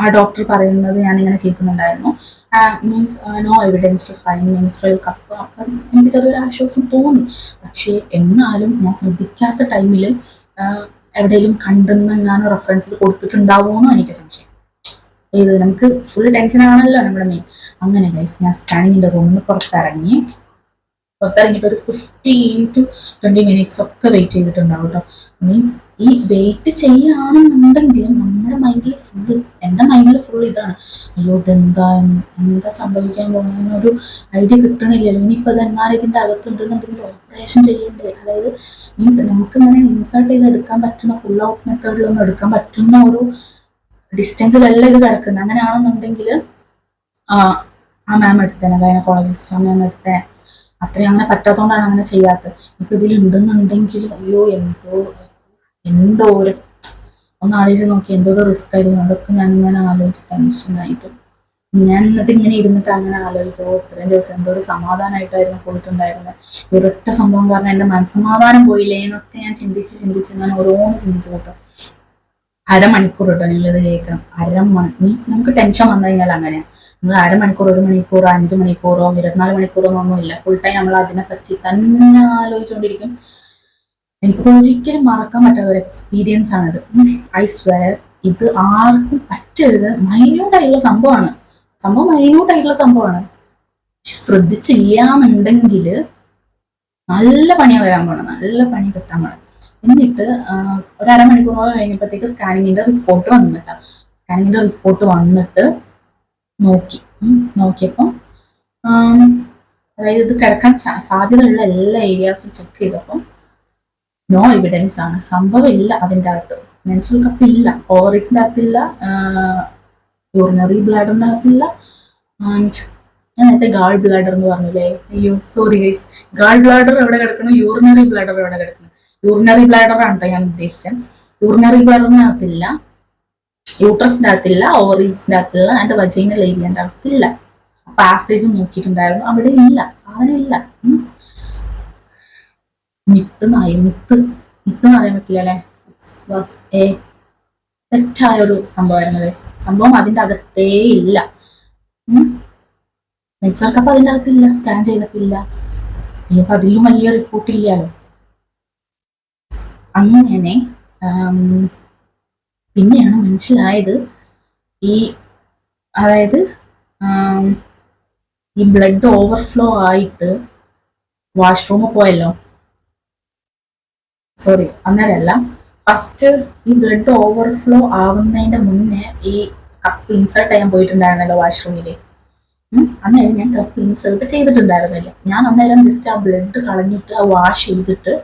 Speaker 1: ആ ഡോക്ടർ പറയുന്നത് ഞാൻ ഇങ്ങനെ കേൾക്കുന്നുണ്ടായിരുന്നു means no evidence to find menstrual cup അപ്പം എനിക്ക് ചെറിയൊരു ആശ്വാസം തോന്നി. പക്ഷേ എന്നാലും ഞാൻ ശ്രദ്ധിക്കാത്ത ടൈമിൽ എവിടെയെങ്കിലും കണ്ടെന്ന് ഞാൻ റെഫറൻസിൽ കൊടുത്തിട്ടുണ്ടാവുമോ എനിക്ക് സംശയം. ഇത് നമുക്ക് ഫുൾ ടെൻഷൻ ആണല്ലോ നമ്മുടെ മെയിൻ അങ്ങനെ ഗൈസ് ഞാൻ സ്കാനിങ്ങിന്റെ റൂമിൽ നിന്ന് പുറത്തിറങ്ങി. പുറത്തിറങ്ങിയിട്ട് ഒരു ഫിഫ്റ്റീൻ ടു ട്വന്റി മിനിറ്റ്സ് ഒക്കെ വെയിറ്റ് ചെയ്തിട്ടുണ്ടാവും കേട്ടോ മീൻസ് ഈ വെയിറ്റ് ചെയ്യുകയാണെന്നുണ്ടെങ്കിലും നമ്മുടെ മൈൻഡിൽ ഫുൾ എന്റെ മൈൻഡിൽ ഫുൾ ഇതാണ്. അയ്യോ ഇതെന്താ എന്താ സംഭവിക്കാൻ പോകുന്നതിനൊരു ഐഡിയ കിട്ടണില്ലല്ലോ. ഇനിയിപ്പോൾ ഇതെങ്ങാനും ഇതിന്റെ അകത്തുണ്ടെന്നുണ്ടെങ്കിൽ ഓപ്പറേഷൻ ചെയ്യണ്ടേ? അതായത് മീൻസ് നമുക്ക് ഇങ്ങനെ ഇൻസേർട്ട് ചെയ്ത് എടുക്കാൻ പറ്റുന്ന ഫുൾ ഔട്ട് മെത്തേഡിലൊന്നും എടുക്കാൻ പറ്റുന്ന ഒരു ഡിസ്റ്റൻസിലല്ല ഇത് കിടക്കുന്നത്. അങ്ങനെയാണെന്നുണ്ടെങ്കിൽ ആ മാം എടുത്തേനെ ഗൈനക്കോളജിസ്റ്റ് ആ മാം എടുത്തേ. അത്രയും അങ്ങനെ പറ്റാത്തതുകൊണ്ടാണ് അങ്ങനെ ചെയ്യാത്തത്. ഇപ്പൊ ഇതിൽ ഉണ്ടെന്നുണ്ടെങ്കിൽ അയ്യോ എന്തോ എന്തോ ഒരു ഒന്ന് ആലോചിച്ച് നോക്കി എന്തോ ഒരു റിസ്ക് ആയിരുന്നു അതൊക്കെ ഞാൻ ഇങ്ങനെ ആലോചിച്ച് ടെൻഷനായിട്ട് ഞാൻ എന്നിട്ട് ഇങ്ങനെ ഇരുന്നിട്ട് അങ്ങനെ ആലോചിക്കുമോ ഇത്രയും ദിവസം എന്തോ ഒരു സമാധാനമായിട്ടായിരുന്നു പോയിട്ടുണ്ടായിരുന്നത് ഒരൊറ്റ സംഭവം കാരണം എന്റെ മനസ്സമാധാനം പോയില്ലേ എന്നൊക്കെ ഞാൻ ചിന്തിച്ച് ചിന്തിച്ച് ഞാൻ ഓരോന്ന് ചിന്തിച്ചു കേട്ടോ. അരമണിക്കൂർ കേട്ടോ നിങ്ങളിത് കേൾക്കണം. അരമണി മീൻസ് നമുക്ക് ടെൻഷൻ വന്നു കഴിഞ്ഞാൽ അങ്ങനെയാണ് നമ്മൾ അരമണിക്കൂർ ഒരു മണിക്കൂറോ അഞ്ച് മണിക്കൂറോ ഇരുപത്തിനാല് മണിക്കൂറോ ഒന്നുമില്ല. ഫുൾ ടൈം നമ്മൾ അതിനെ പറ്റി തന്നെ ആലോചിച്ചുകൊണ്ടിരിക്കും എനിക്ക് ഒരിക്കലും മറക്കാൻ പറ്റാത്ത ഒരു എക്സ്പീരിയൻസ് ആണിത്. ഐ സ്വയർ ഇത് ആർക്കും പറ്റരുത്. മൈന്യൂട്ടായിട്ടുള്ള സംഭവമാണ്. സംഭവം മൈന്യൂട്ടായിട്ടുള്ള സംഭവമാണ്. പക്ഷെ ശ്രദ്ധിച്ചില്ല എന്നുണ്ടെങ്കിൽ നല്ല പണിയാണ് വരാൻ പോണം. നല്ല പണി കിട്ടാൻ പോണം. എന്നിട്ട് ഒരു അരമണിക്കൂറോ കഴിഞ്ഞപ്പോഴത്തേക്ക് സ്കാനിങ്ങിന്റെ റിപ്പോർട്ട് വന്നിട്ടാണ് സ്കാനിങ്ങിന്റെ റിപ്പോർട്ട് വന്നിട്ട് നോക്കി. നോക്കിയപ്പോൾ അതായത് ഇത് കിടക്കാൻ സാധ്യതയുള്ള എല്ലാ ഏരിയാസും ചെക്ക് ചെയ്തപ്പോൾ നോ എവിഡൻസ് ആണ്. സംഭവം ഇല്ല അതിന്റെ അകത്ത്. മെൻസുറൽ കപ്പ് ഇല്ല ഓവറീസിന്റെ അകത്തില്ല യൂറിനറി ബ്ലാഡറിനകത്തില്ല ആൻഡ് ഞാൻ നേരത്തെ ഗാൾ ബ്ലാഡർ എന്ന് പറഞ്ഞില്ലേ? അയ്യോ സോറി ഗൈസ് ഗാൾ ബ്ലാഡർ എവിടെ കിടക്കണം യൂറിനറി ബ്ലാഡർ എവിടെ കിടക്കണം യൂറിനറി ബ്ലാഡർ ആണ് ഞാൻ ഉദ്ദേശിച്ചത്. യൂറിനറി ബ്ലാഡറിനകത്തില്ല യൂട്രസിന്റെ അകത്തില്ല ഓവറീസിന്റെ അകത്തില്ല ആൻഡ് വജൈനൽ ഏരിയന്റെ അകത്തില്ല പാസേജ് നോക്കിയിട്ടുണ്ടായിരുന്നു അവിടെ ഇല്ല സാധനം ഇല്ല. മിത്ത് നായി മിത്ത് മിത്ത് എന്ന് പറയാൻ പറ്റില്ല അല്ലെ? എ തെറ്റായ ഒരു സംഭവമായിരുന്നു. സംഭവം അതിന്റെ അകത്തേ ഇല്ല. മെൻസ്ട്രൽ കപ്പ് അതിന്റെ അകത്തില്ല സ്കാൻ ചെയ്തിട്ടില്ല ഇനിയിപ്പോ അതിലും വലിയ റിപ്പോർട്ട് ഇല്ലല്ലോ. അങ്ങനെ പിന്നെയാണ് മനസ്സിലായത് ഈ അതായത് ഈ ബ്ലഡ് ഓവർഫ്ലോ ആയിട്ട് വാഷ്റൂമിൽ പോയല്ലോ. സോറി അന്നേരമല്ല ഫസ്റ്റ് ഈ ബ്ലഡ് ഓവർഫ്ലോ ആവുന്നതിന്റെ മുന്നേ ഈ കപ്പ് ഇൻസേർട്ട് ചെയ്യാൻ പോയിട്ടുണ്ടായിരുന്നല്ലോ വാഷ്റൂമിൽ അന്നേരം ഞാൻ കപ്പ് ഇൻസേർട്ട് ചെയ്തിട്ടുണ്ടായിരുന്നില്ല. ഞാൻ അന്നേരം ജസ്റ്റ് ആ ബ്ലഡ് കളഞ്ഞിട്ട് ആ വാഷ് ചെയ്തിട്ട്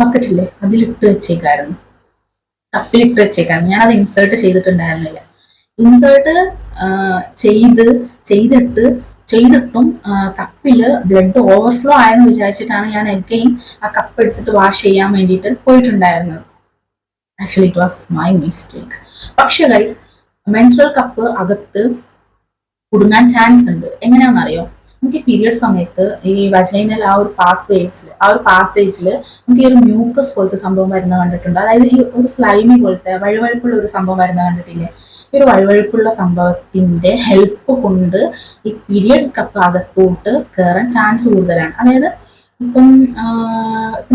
Speaker 1: ബക്കറ്റില്ലേ അതിലിട്ട് വെച്ചേക്കായിരുന്നു. കപ്പിലിട്ട് വെച്ചേക്കാണ് ഞാൻ അത് ഇൻസേർട്ട് ചെയ്തിട്ടുണ്ടായിരുന്നില്ല ഇൻസേർട്ട് ചെയ്ത് ചെയ്തിട്ട് ചെയ്തിട്ടും കപ്പിൽ ബ്ലഡ് ഓവർഫ്ലോ ആയെന്ന് വിചാരിച്ചിട്ടാണ് ഞാൻ എഗെയിൻ ആ കപ്പ് എടുത്തിട്ട് വാഷ് ചെയ്യാൻ വേണ്ടിയിട്ട് പോയിട്ടുണ്ടായിരുന്നത്. Actually it was my mistake പക്ഷെ ഗൈസ് മെൻസ്ട്രൽ കപ്പ് അകത്ത് കുടുങ്ങാൻ ചാൻസ് ഉണ്ട്. എങ്ങനെയാണെന്ന് അറിയോ നമുക്ക് ഈ പീരിയഡ് സമയത്ത് ഈ വജൈനൽ ആ ഒരു പാത്ത് വേസിൽ ആ ഒരു പാസേജിൽ നമുക്ക് ഈ ഒരു മ്യൂക്കസ് പോലത്തെ സംഭവം വരുന്ന കണ്ടിട്ടുണ്ട്. അതായത് ഈ ഒരു സ്ലൈമി പോലത്തെ വഴുവഴുപ്പുള്ള ഒരു സംഭവം വരുന്ന കണ്ടിട്ടില്ലേ? ഈ ഒരു വഴുവഴുപ്പുള്ള സംഭവത്തിന്റെ ഹെൽപ്പ് കൊണ്ട് ഈ പീരിയഡ്സ് കപ്പ് അകത്തോട്ട് കയറാൻ ചാൻസ് കൂടുതലാണ്. അതായത് ഇപ്പം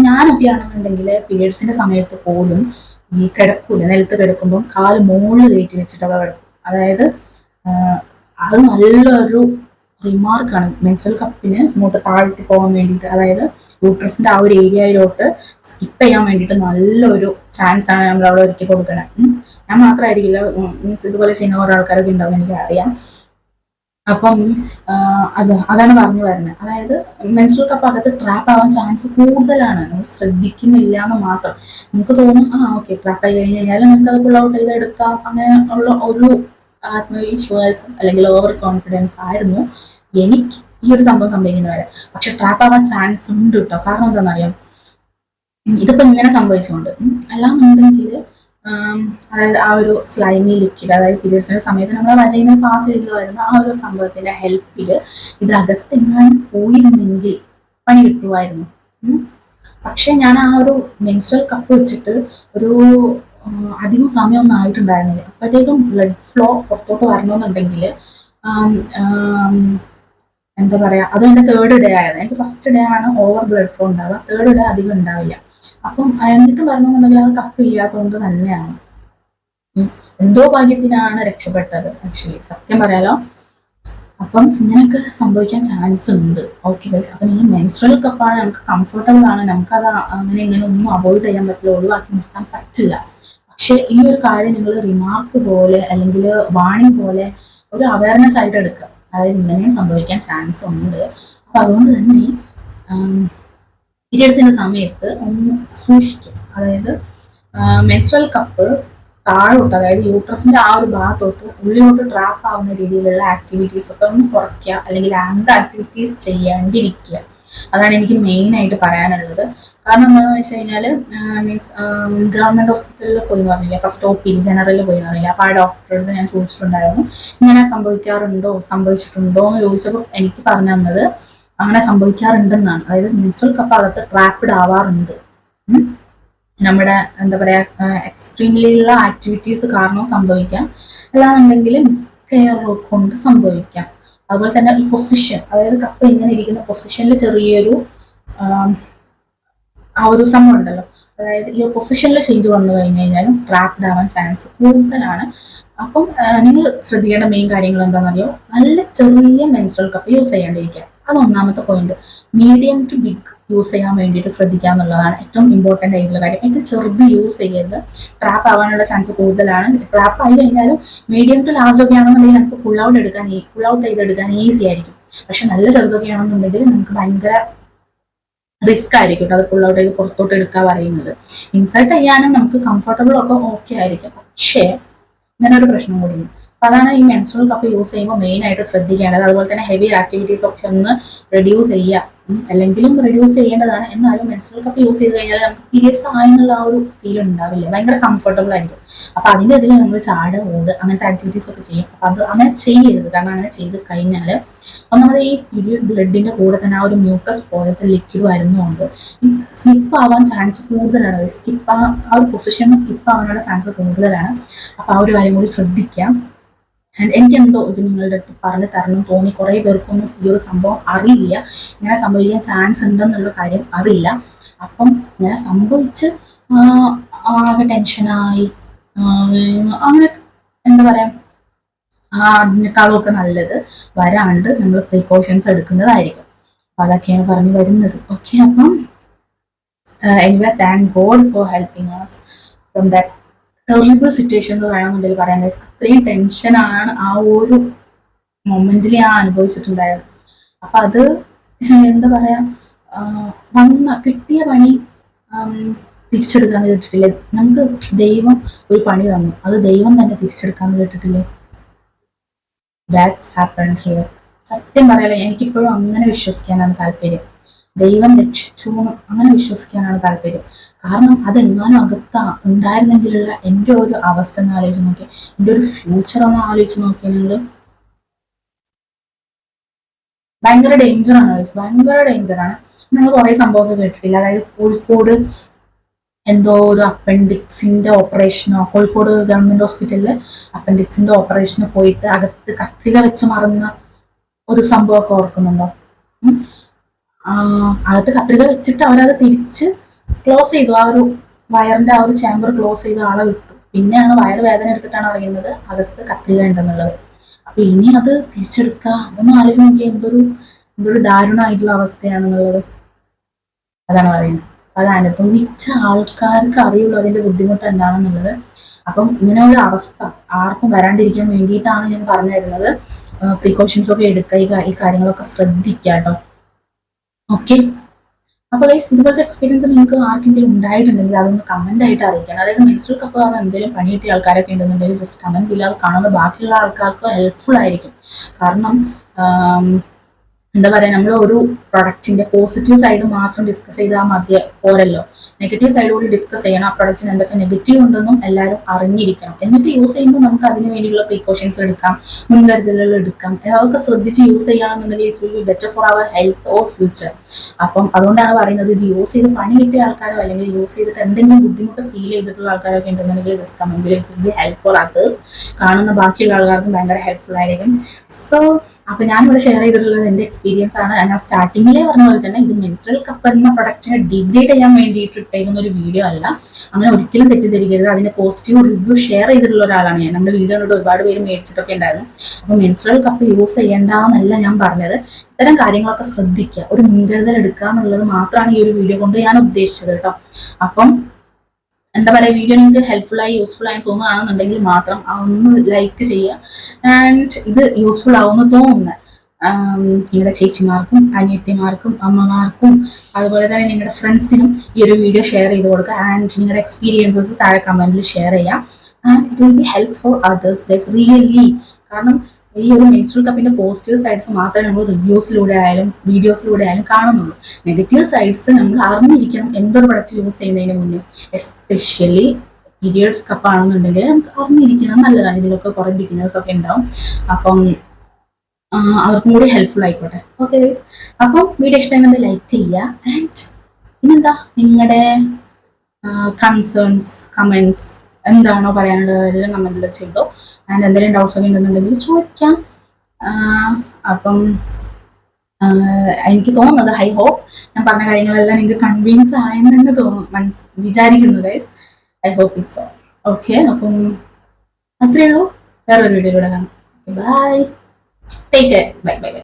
Speaker 1: ഞാനൊക്കെ ആണെന്നുണ്ടെങ്കിൽ പീരിയഡ്സിന്റെ സമയത്ത് പോലും ഈ കിടക്കൂല നിലത്ത് കിടക്കുമ്പം കാൽ മോൾ കയറ്റി വെച്ചിട്ടൊക്കെ കിടക്കും. അതായത് അത് നല്ലൊരു റിമാർക്കാണ് മെൻസ്ട്രൽ കപ്പിന് ഇങ്ങോട്ട് താഴോട്ട് പോകാൻ വേണ്ടിയിട്ട് അതായത് യൂട്രസിന്റെ ആ ഒരു ഏരിയയിലോട്ട് സ്കിപ്പ് ചെയ്യാൻ വേണ്ടിയിട്ട് നല്ലൊരു ചാൻസ് ആണ് നമ്മൾ അവിടെ ഒരുക്കി കൊടുക്കണേ. ഞാൻ മാത്രമായിരിക്കില്ല മീൻസ് ഇതുപോലെ ചെയ്യുന്ന കുറേ ആൾക്കാരൊക്കെ ഉണ്ടാവും എനിക്ക് അറിയാം അപ്പം അത് അതാണ് പറഞ്ഞു വരുന്നത്. അതായത് മെൻസ്ട്രൽ കപ്പ് അകത്ത് ട്രാപ്പ് ആവാൻ ചാൻസ് കൂടുതലാണ്. നമ്മൾ ശ്രദ്ധിക്കുന്നില്ല എന്ന് മാത്രം. നമുക്ക് തോന്നും ആ ഓക്കെ ട്രാപ്പ് ആയി കഴിഞ്ഞ് കഴിഞ്ഞാൽ നമുക്ക് അത് പുൾ ഔട്ട് ചെയ്ത് എടുക്കാം അങ്ങനെ ഉള്ള ഒരു ആത്മവിശ്വാസം അല്ലെങ്കിൽ ഓവർ കോൺഫിഡൻസ് ആയിരുന്നു. എനിക്ക് ഈ ഒരു സംഭവം സംഭവിക്കുന്നവരെ പക്ഷെ ട്രാപ്പ് ആവാൻ ചാൻസ് ഉണ്ട് കേട്ടോ കാരണം എന്താണെന്നറിയാം? ഇതിപ്പോ ഇങ്ങനെ സംഭവിച്ചുകൊണ്ട് അല്ലാന്നുണ്ടെങ്കിൽ അതായത് ആ ഒരു സ്ലൈമി ലിക്വിഡ് അതായത് പീരിയഡ്സിന്റെ സമയത്ത് നമ്മൾ വജൈനൽ പാസ് ചെയ്ത് വരുന്ന ആ ഒരു സംഭവത്തിന്റെ ഹെൽപ്പിൽ ഇത് അകത്തെങ്ങാനും പോയിരുന്നെങ്കിൽ പണി കിട്ടുമായിരുന്നു. പക്ഷെ ഞാൻ ആ ഒരു മെൻസ്ട്രൽ കപ്പ് വെച്ചിട്ട് ഒരു അധികം സമയമൊന്നും ആയിട്ടുണ്ടായിരുന്നില്ല. അപ്പോഴത്തേക്കും ബ്ലഡ് ഫ്ലോ പുറത്തോട്ട് വരണമെന്നുണ്ടെങ്കിൽ എന്താ പറയുക അത് എന്റെ തേർഡ് ഡേ ആയിരുന്നു. എനിക്ക് ഫസ്റ്റ് ഡേ ആണ് ഓവർ ബ്ലഡ് ഫ്ലോ ഉണ്ടാവുക. തേർഡ് ഡേ അധികം ഉണ്ടാവില്ല. അപ്പം എന്നിട്ട് പറഞ്ഞെന്നുണ്ടെങ്കിൽ അത് കപ്പ് ഇല്ലാത്തതുകൊണ്ട് തന്നെയാണ്. എന്തോ ഭാഗ്യത്തിനാണ് രക്ഷപ്പെട്ടത് ആക്ച്വലി സത്യം പറയാലോ. അപ്പം ഇങ്ങനെയൊക്കെ സംഭവിക്കാൻ ചാൻസ് ഉണ്ട്. ഓക്കെ അപ്പൊ നിങ്ങൾ മെൻസ്ട്രൽ കപ്പാണ് നമുക്ക് കംഫർട്ടബിൾ ആണ്. നമുക്കത് അങ്ങനെ ഇങ്ങനെ ഒന്നും അവോയ്ഡ് ചെയ്യാൻ പറ്റില്ല. ഒഴിവാക്കി നിർത്താൻ പറ്റില്ല. പക്ഷെ ഈ ഒരു കാര്യം നിങ്ങൾ റിമാർക്ക് പോലെ അല്ലെങ്കിൽ വാണിംഗ് പോലെ ഒരു അവയർനെസ് ആയിട്ട് എടുക്കുക. അതായത് ഇങ്ങനെയും സംഭവിക്കാൻ ചാൻസ് ഉണ്ട്. അപ്പൊ അതുകൊണ്ട് തന്നെ പീരിയഡ്സിന്റെ സമയത്ത് ഒന്ന് സൂക്ഷിക്കുക. അതായത് മെൻസ്ട്രൽ കപ്പ് താഴോട്ട് അതായത് യൂട്രസിന്റെ ആ ഒരു ഭാഗത്തോട്ട് ഉള്ളിലോട്ട് ട്രാപ്പ് ആവുന്ന രീതിയിലുള്ള ആക്ടിവിറ്റീസ് ഒക്കെ ഒന്ന് കുറയ്ക്കുക. അല്ലെങ്കിൽ അങ്ങനത്തെ ആക്ടിവിറ്റീസ് ചെയ്യാണ്ടിരിക്കുക അതാണ് എനിക്ക് മെയിൻ ആയിട്ട് പറയാനുള്ളത്. കാരണം എന്താണെന്ന് വെച്ച് കഴിഞ്ഞാൽ മീൻസ് ഗവൺമെന്റ് ഹോസ്പിറ്റലിൽ പോയി വന്നില്ല. ഫസ്റ്റ് ഒ പി ജനറലിൽ പോയി വന്നില്ല. അപ്പോൾ ആ ഡോക്ടറോട് ഞാൻ ചോദിച്ചിട്ടുണ്ടായിരുന്നു ഇങ്ങനെ സംഭവിക്കാറുണ്ടോ? സംഭവിച്ചിട്ടുണ്ടോ? എന്ന് ചോദിച്ചപ്പോൾ എനിക്ക് പറഞ്ഞു തന്നത് അങ്ങനെ സംഭവിക്കാറുണ്ടെന്നാണ്. അതായത് മെൻസ്ട്രൽ കപ്പ് അകത്ത് ട്രാപ്പിഡ് ആവാറുണ്ട്. നമ്മുടെ എന്താ പറയാ എക്സ്ട്രീംലി ഉള്ള ആക്ടിവിറ്റീസ് കാരണം സംഭവിക്കാം. അല്ലാന്നുണ്ടെങ്കിൽ മിസ്കെയർ കൊണ്ട് സംഭവിക്കാം. അതുപോലെ തന്നെ ഈ പൊസിഷൻ അതായത് കപ്പ് ഇങ്ങനെ ഇരിക്കുന്ന പൊസിഷനിൽ ചെറിയൊരു ആം, ഒരു സംഭവം ഉണ്ടല്ലോ. അതായത് ഈ പൊസിഷനിൽ ചേഞ്ച് വന്നു കഴിഞ്ഞു കഴിഞ്ഞാലും ട്രാപ്ഡ് ആവാൻ ചാൻസ് കൂടുതലാണ്. അപ്പം നിങ്ങൾ ശ്രദ്ധിക്കേണ്ട മെയിൻ കാര്യങ്ങൾ എന്താണെന്നറിയോ? നല്ല ചെറിയ മെൻസ്ട്രൽ കപ്പ് യൂസ് ചെയ്യാണ്ടിരിക്കുക. അത് ഒന്നാമത്തെ point medium to big use ചെയ്യാൻ വേണ്ടിയിട്ട് ശ്രദ്ധിക്കുക എന്നുള്ളതാണ് ഏറ്റവും ഇമ്പോർട്ടന്റ് ആയിട്ടുള്ള കാര്യം. ഏറ്റവും ചെറുത് യൂസ് ചെയ്യരുത്. ട്രാപ്പ് ആവാനുള്ള ചാൻസ് കൂടുതലാണ്. ട്രാപ്പ് ആയി കഴിഞ്ഞാലും മീഡിയം ടു ലാർജ് ഒക്കെ ആണെന്നുണ്ടെങ്കിൽ നമുക്ക് ഫുൾ ഔട്ട് എടുക്കാൻ ഫുൾ ഔട്ട് ചെയ്തെടുക്കാൻ ഈസി ആയിരിക്കും. പക്ഷെ നല്ല ചെറുതൊക്കെ ആണെന്നുണ്ടെങ്കിൽ നമുക്ക് ഭയങ്കര റിസ്ക് ആയിരിക്കും അത് ഫുൾ ഔട്ട് ചെയ്ത് പുറത്തോട്ട് എടുക്കാൻ പറയുന്നത്. ഇൻസൾട്ട് ചെയ്യാനും നമുക്ക് കംഫർട്ടബിൾ ഒക്കെ ഓക്കെ ആയിരിക്കും. പക്ഷേ ഇങ്ങനെ ഒരു പ്രശ്നം കൂടിയുണ്ട്. അതാണ് ഈ മെൻസ്ട്രൽ കപ്പ് യൂസ് ചെയ്യുമ്പോൾ മെയിൻ ആയിട്ട് ശ്രദ്ധിക്കേണ്ടത്. അതുപോലെ തന്നെ ഹെവി ആക്ടിവിറ്റീസ് ഒക്കെ ഒന്ന് റെഡ്യൂസ് ചെയ്യുക. അല്ലെങ്കിലും റെഡ്യൂസ് ചെയ്യേണ്ടതാണ്. എന്നാലും മെൻസ്ട്രൽ കപ്പ് യൂസ് ചെയ്ത് കഴിഞ്ഞാൽ നമുക്ക് പീരിയഡ്സ് ആയെന്നുള്ള ആ ഒരു ഫീൽ ഉണ്ടാവില്ല. ഭയങ്കര കംഫർട്ടബിൾ ആയിരിക്കും. അപ്പൊ അതിന്റെ ഇതിൽ നമ്മൾ ചാട് ഓട് അങ്ങനത്തെ ആക്ടിവിറ്റീസ് ഒക്കെ ചെയ്യും. അപ്പൊ അത് അങ്ങനെ ചെയ്യരുത്. കാരണം അങ്ങനെ ചെയ്ത് കഴിഞ്ഞാൽ നമ്മുടെ ഈ പീരിയഡ് ബ്ലഡിന്റെ കൂടെ തന്നെ ആ ഒരു മ്യൂക്കസ് പോലത്തെ ലിക്വിഡ് വരുന്നതുകൊണ്ട് സ്ലിപ്പ് ആവാൻ ചാൻസ് കൂടുതലാണ്. സ്കിപ്പ് ആ ഒരു പൊസിഷനിൽ സ്കിപ്പ് ആവാനുള്ള ചാൻസ് കൂടുതലാണ്. അപ്പൊ ആ ഒരു കാര്യം കൂടി ശ്രദ്ധിക്കാം. എനിക്കെന്തോ ഇത് നിങ്ങളുടെ അടുത്ത് പറഞ്ഞു തരണം തോന്നി. കുറേ പേർക്കൊന്നും ഈ ഒരു സംഭവം അറിയില്ല. ഇങ്ങനെ സംഭവിക്കാൻ ചാൻസ് ഉണ്ടെന്നുള്ള കാര്യം അറിയില്ല. അപ്പം ഇങ്ങനെ സംഭവിച്ച് ആകെ ടെൻഷനായി അങ്ങനെ എന്താ പറയാ? അതിനേക്കാളും ഒക്കെ നല്ലത് വരാണ്ട് നമ്മൾ പ്രിക്കോഷൻസ് എടുക്കുന്നതായിരിക്കും. അപ്പൊ അതൊക്കെയാണ് പറഞ്ഞു വരുന്നത്. ഓക്കെ അപ്പം anyway thank God for helping us from that terrible situation എന്ന് വേണമെന്നുണ്ടെങ്കിൽ പറയാൻ അത്രയും ടെൻഷനാണ് ആ ഒരു മൊമെന്റിൽ ഞാൻ അനുഭവിച്ചിട്ടുണ്ടായത്. അപ്പൊ അത് എന്താ പറയാ വന്ന കിട്ടിയ പണി തിരിച്ചെടുക്കാന്ന് കേട്ടിട്ടില്ലേ? നമുക്ക് ദൈവം ഒരു പണി തന്നു. അത് ദൈവം തന്നെ തിരിച്ചെടുക്കാന്ന് കേട്ടിട്ടില്ലേ? ദാറ്റ്സ് ഹാപ്പൺ ഹിയർ സത്യം പറയാലോ എനിക്കിപ്പോഴും അങ്ങനെ വിശ്വസിക്കാനാണ് താല്പര്യം. ദൈവം രക്ഷിച്ചു അങ്ങനെ വിശ്വസിക്കാനാണ് താല്പര്യം. കാരണം അതെങ്ങാനും അകത്ത ഉണ്ടായിരുന്നെങ്കിലുള്ള എന്റെ ഒരു അവസ്ഥ ഒന്ന് ആലോചിച്ച് നോക്കി എന്റെ ഒരു ഫ്യൂച്ചർ ഒന്ന് ആലോചിച്ച് നോക്കിയാണെങ്കിൽ ഭയങ്കര ഡേഞ്ചറാണ് ഭയങ്കര ഡേഞ്ചറാണ് നമ്മൾ കുറെ സംഭവമൊക്കെ കേട്ടിട്ടില്ല. അതായത് കോഴിക്കോട് എന്തോ ഒരു അപ്പൻഡിക്സിന്റെ ഓപ്പറേഷനോ കോഴിക്കോട് ഗവൺമെന്റ് ഹോസ്പിറ്റലിൽ അപ്പൻഡിക്സിന്റെ ഓപ്പറേഷന് പോയിട്ട് അകത്ത് കത്രിക വെച്ച് മറന്ന ഒരു സംഭവമൊക്കെ ഓർക്കുന്നുണ്ടോ? അകത്ത് കത്രിക വെച്ചിട്ട് അവരത് തിരിച്ച് ക്ലോസ് ചെയ്തു. ആ ഒരു വയറിന്റെ ആ ഒരു ചാമ്പർ ക്ലോസ് ചെയ്ത് ആളെ വിട്ടു. പിന്നെയാണ് വയറ് വേദന എടുത്തിട്ടാണ് അറിയുന്നത് അകത്ത് കത്രിക ഉണ്ടെന്നുള്ളത്. അപ്പൊ ഇനി അത് തിരിച്ചെടുക്കുക അതൊന്നും ആലോചിച്ച് നോക്കിയാൽ എന്തൊരു എന്തൊരു ദാരുണമായിട്ടുള്ള അവസ്ഥയാണെന്നുള്ളത് അതാണ് പറയുന്നത്. അത് അനുഭവിച്ച ആൾക്കാർക്ക് അറിയുള്ളൂ അതിന്റെ ബുദ്ധിമുട്ട് എന്താണെന്നുള്ളത്. അപ്പം ഇങ്ങനെ ഒരു അവസ്ഥ ആർക്കും വരാണ്ടിരിക്കാൻ വേണ്ടിയിട്ടാണ് ഞാൻ പറഞ്ഞു തരുന്നത് പ്രിക്കോഷൻസ് ഒക്കെ എടുക്കുക ഈ കാര്യങ്ങളൊക്കെ ശ്രദ്ധിക്കുക കേട്ടോ. ഓക്കെ? അപ്പോൾ ഗൈസ് ഇതുപോലത്തെ എക്സ്പീരിയൻസ് നിങ്ങൾക്ക് ആർക്കെങ്കിലും ഉണ്ടായിട്ടുണ്ടെങ്കിൽ അതൊന്ന് കമന്റ് ആയിട്ട് അറിയിക്കണം. അതായത് മെൻസ്ട്രൽ കപ്പ് കാരണം എന്തെങ്കിലും പണി കിട്ടിയ ആൾക്കാരൊക്കെ ഉണ്ടെന്നുണ്ടെങ്കിൽ ജസ്റ്റ് കമന്റ് ഇല്ലാതെ കാണുന്ന ബാക്കിയുള്ള ആൾക്കാർക്ക് ഹെൽപ്ഫുൾ ആയിരിക്കും. കാരണം എന്താ പറയാ നമ്മൾ ഒരു പ്രൊഡക്റ്റിന്റെ പോസിറ്റീവ് സൈഡ് മാത്രം ഡിസ്കസ് ചെയ്താൽ മതി പോരല്ലോ. നെഗറ്റീവ് സൈഡ് കൂടി ഡിസ്കസ് ചെയ്യണം. ആ പ്രൊഡക്റ്റിന് എന്തൊക്കെ നെഗറ്റീവ് ഉണ്ടെന്നും എല്ലാവരും അറിഞ്ഞിരിക്കണം. എന്നിട്ട് യൂസ് ചെയ്യുമ്പോൾ നമുക്ക് അതിന് വേണ്ടിയുള്ള പ്രിക്കോഷൻസ് എടുക്കാം. മുൻകരുതലുകൾ എടുക്കാം. അതൊക്കെ ശ്രദ്ധിച്ച് യൂസ് ചെയ്യുകയാണെന്നുണ്ടെങ്കിൽ it's will be better for our health or future അപ്പം അതുകൊണ്ടാണ് പറയുന്നത് ഇത് യൂസ് ചെയ്ത് പണി കിട്ടിയ ആൾക്കാരോ അല്ലെങ്കിൽ യൂസ് ചെയ്തിട്ട് എന്തെങ്കിലും ബുദ്ധിമുട്ട് ഫീൽ ചെയ്തിട്ടുള്ള ആൾക്കാരൊക്കെ ഉണ്ടെന്നുണ്ടെങ്കിൽ this comment will be help for others കാണുന്ന ബാക്കിയുള്ള ആൾക്കാർക്കും ഭയങ്കര ഹെൽപ്ഫുൾ ആയിരിക്കും. സോ അപ്പൊ ഞാൻ ഇവിടെ ഷെയർ ചെയ്തിട്ടുള്ളത് എന്റെ എക്സ്പീരിയൻസ് ആണ്. ഞാൻ സ്റ്റാർട്ടിങ്ങിലെ പറഞ്ഞ പോലെ തന്നെ ഇത് മെൻസ്ട്രൽ കപ്പ് എന്ന പ്രൊഡക്റ്റിനെ ഡിഗ്രേഡ് ചെയ്യാൻ വേണ്ടിയിട്ട് ഇട്ടേക്കുന്ന ഒരു വീഡിയോ അല്ല. അങ്ങനെ ഒരിക്കലും തെറ്റിദ്ധരിക്കരുത്. അതിന്റെ പോസിറ്റീവ് റിവ്യൂ ഷെയർ ചെയ്തിട്ടുള്ള ഒരാളാണ് ഞാൻ. നമ്മുടെ വീഡിയോയിലൂടെ ഒരുപാട് പേര് മേടിച്ചിട്ടൊക്കെ ഉണ്ടായിരുന്നു. അപ്പൊ മെൻസ്ട്രൽ കപ്പ് യൂസ് ചെയ്യേണ്ടെന്നല്ല ഞാൻ പറഞ്ഞത്. ഇത്തരം കാര്യങ്ങളൊക്കെ ശ്രദ്ധിക്കുക. ഒരു മുൻകരുതൽ എടുക്കുക എന്നുള്ളത് മാത്രമാണ് ഈ ഒരു വീഡിയോ കൊണ്ട് ഞാൻ ഉദ്ദേശിച്ചത് കേട്ടോ. അപ്പം എന്താ പറയുക വീഡിയോ നിങ്ങൾക്ക് ഹെൽപ്ഫുൾ ആയി യൂസ്ഫുൾ ആയി തോന്നുകയാണെന്നുണ്ടെങ്കിൽ മാത്രം ഒന്ന് ലൈക്ക് ചെയ്യുക. ആൻഡ് ഇത് യൂസ്ഫുൾ ആവുമെന്ന് തോന്നുന്നത് നിങ്ങളുടെ ചേച്ചിമാർക്കും അനിയത്തിമാർക്കും അമ്മമാർക്കും അതുപോലെ തന്നെ നിങ്ങളുടെ ഫ്രണ്ട്സിനും ഈ ഒരു വീഡിയോ ഷെയർ ചെയ്ത് കൊടുക്കുക. ആൻഡ് നിങ്ങളുടെ എക്സ്പീരിയൻസസ് താഴെ കമന്റിൽ ഷെയർ ചെയ്യാം. And it will be help for others guys really കാരണം ഈ ഒരു മെൻസ്ട്രൽ കപ്പിന്റെ പോസിറ്റീവ് സൈഡ്സ് മാത്രമേ നമ്മൾ റിവ്യൂസിലൂടെ ആയാലും വീഡിയോസിലൂടെ ആയാലും കാണുന്നുള്ളൂ. നെഗറ്റീവ് സൈഡ്സ് നമ്മൾ അറിഞ്ഞിരിക്കണം എന്തൊരു പ്രൊഡക്റ്റ് യൂസ് ചെയ്യുന്നതിന് മുന്നേ. എസ്പെഷ്യലി പീരിയഡ്സ് കപ്പ് ആണെന്നുണ്ടെങ്കിൽ നമുക്ക് അറിഞ്ഞിരിക്കണം നല്ലതാണ്. ഇതിലൊക്കെ കുറെ ബിഗിനേഴ്സ് ഒക്കെ ഉണ്ടാവും. അപ്പം അവർക്കും കൂടി ഹെൽപ്ഫുൾ ആയിക്കോട്ടെ. ഓക്കെ അപ്പം വീഡിയോ ഇഷ്ടമായി ലൈക്ക് ചെയ്യുക. ആൻഡ് പിന്നെന്താ? നിങ്ങളുടെ കൺസേൺസ് കമൻസ് എന്താണോ പറയാനുള്ളത് എല്ലാം കമന്റിൽ ചെയ്തോ. ആൻഡ് എന്തെങ്കിലും ഡൗട്ട്സ് ഒക്കെ ഉണ്ടെന്നുണ്ടെങ്കിൽ ചോദിക്കാം. അപ്പം എനിക്ക് തോന്നുന്നത് ഹൈ ഹോപ്പ് ഞാൻ പറഞ്ഞ കാര്യങ്ങളെല്ലാം നിങ്ങൾക്ക് കൺവീൻസ് ആയെന്ന് തന്നെ തോന്നും മനസ് വിചാരിക്കുന്നു guys I hope it's okay അപ്പം അത്രയേ ഉള്ളൂ. വേറൊരു വീഡിയോയിലൂടെ കാണാം. Bye take care bye bye bye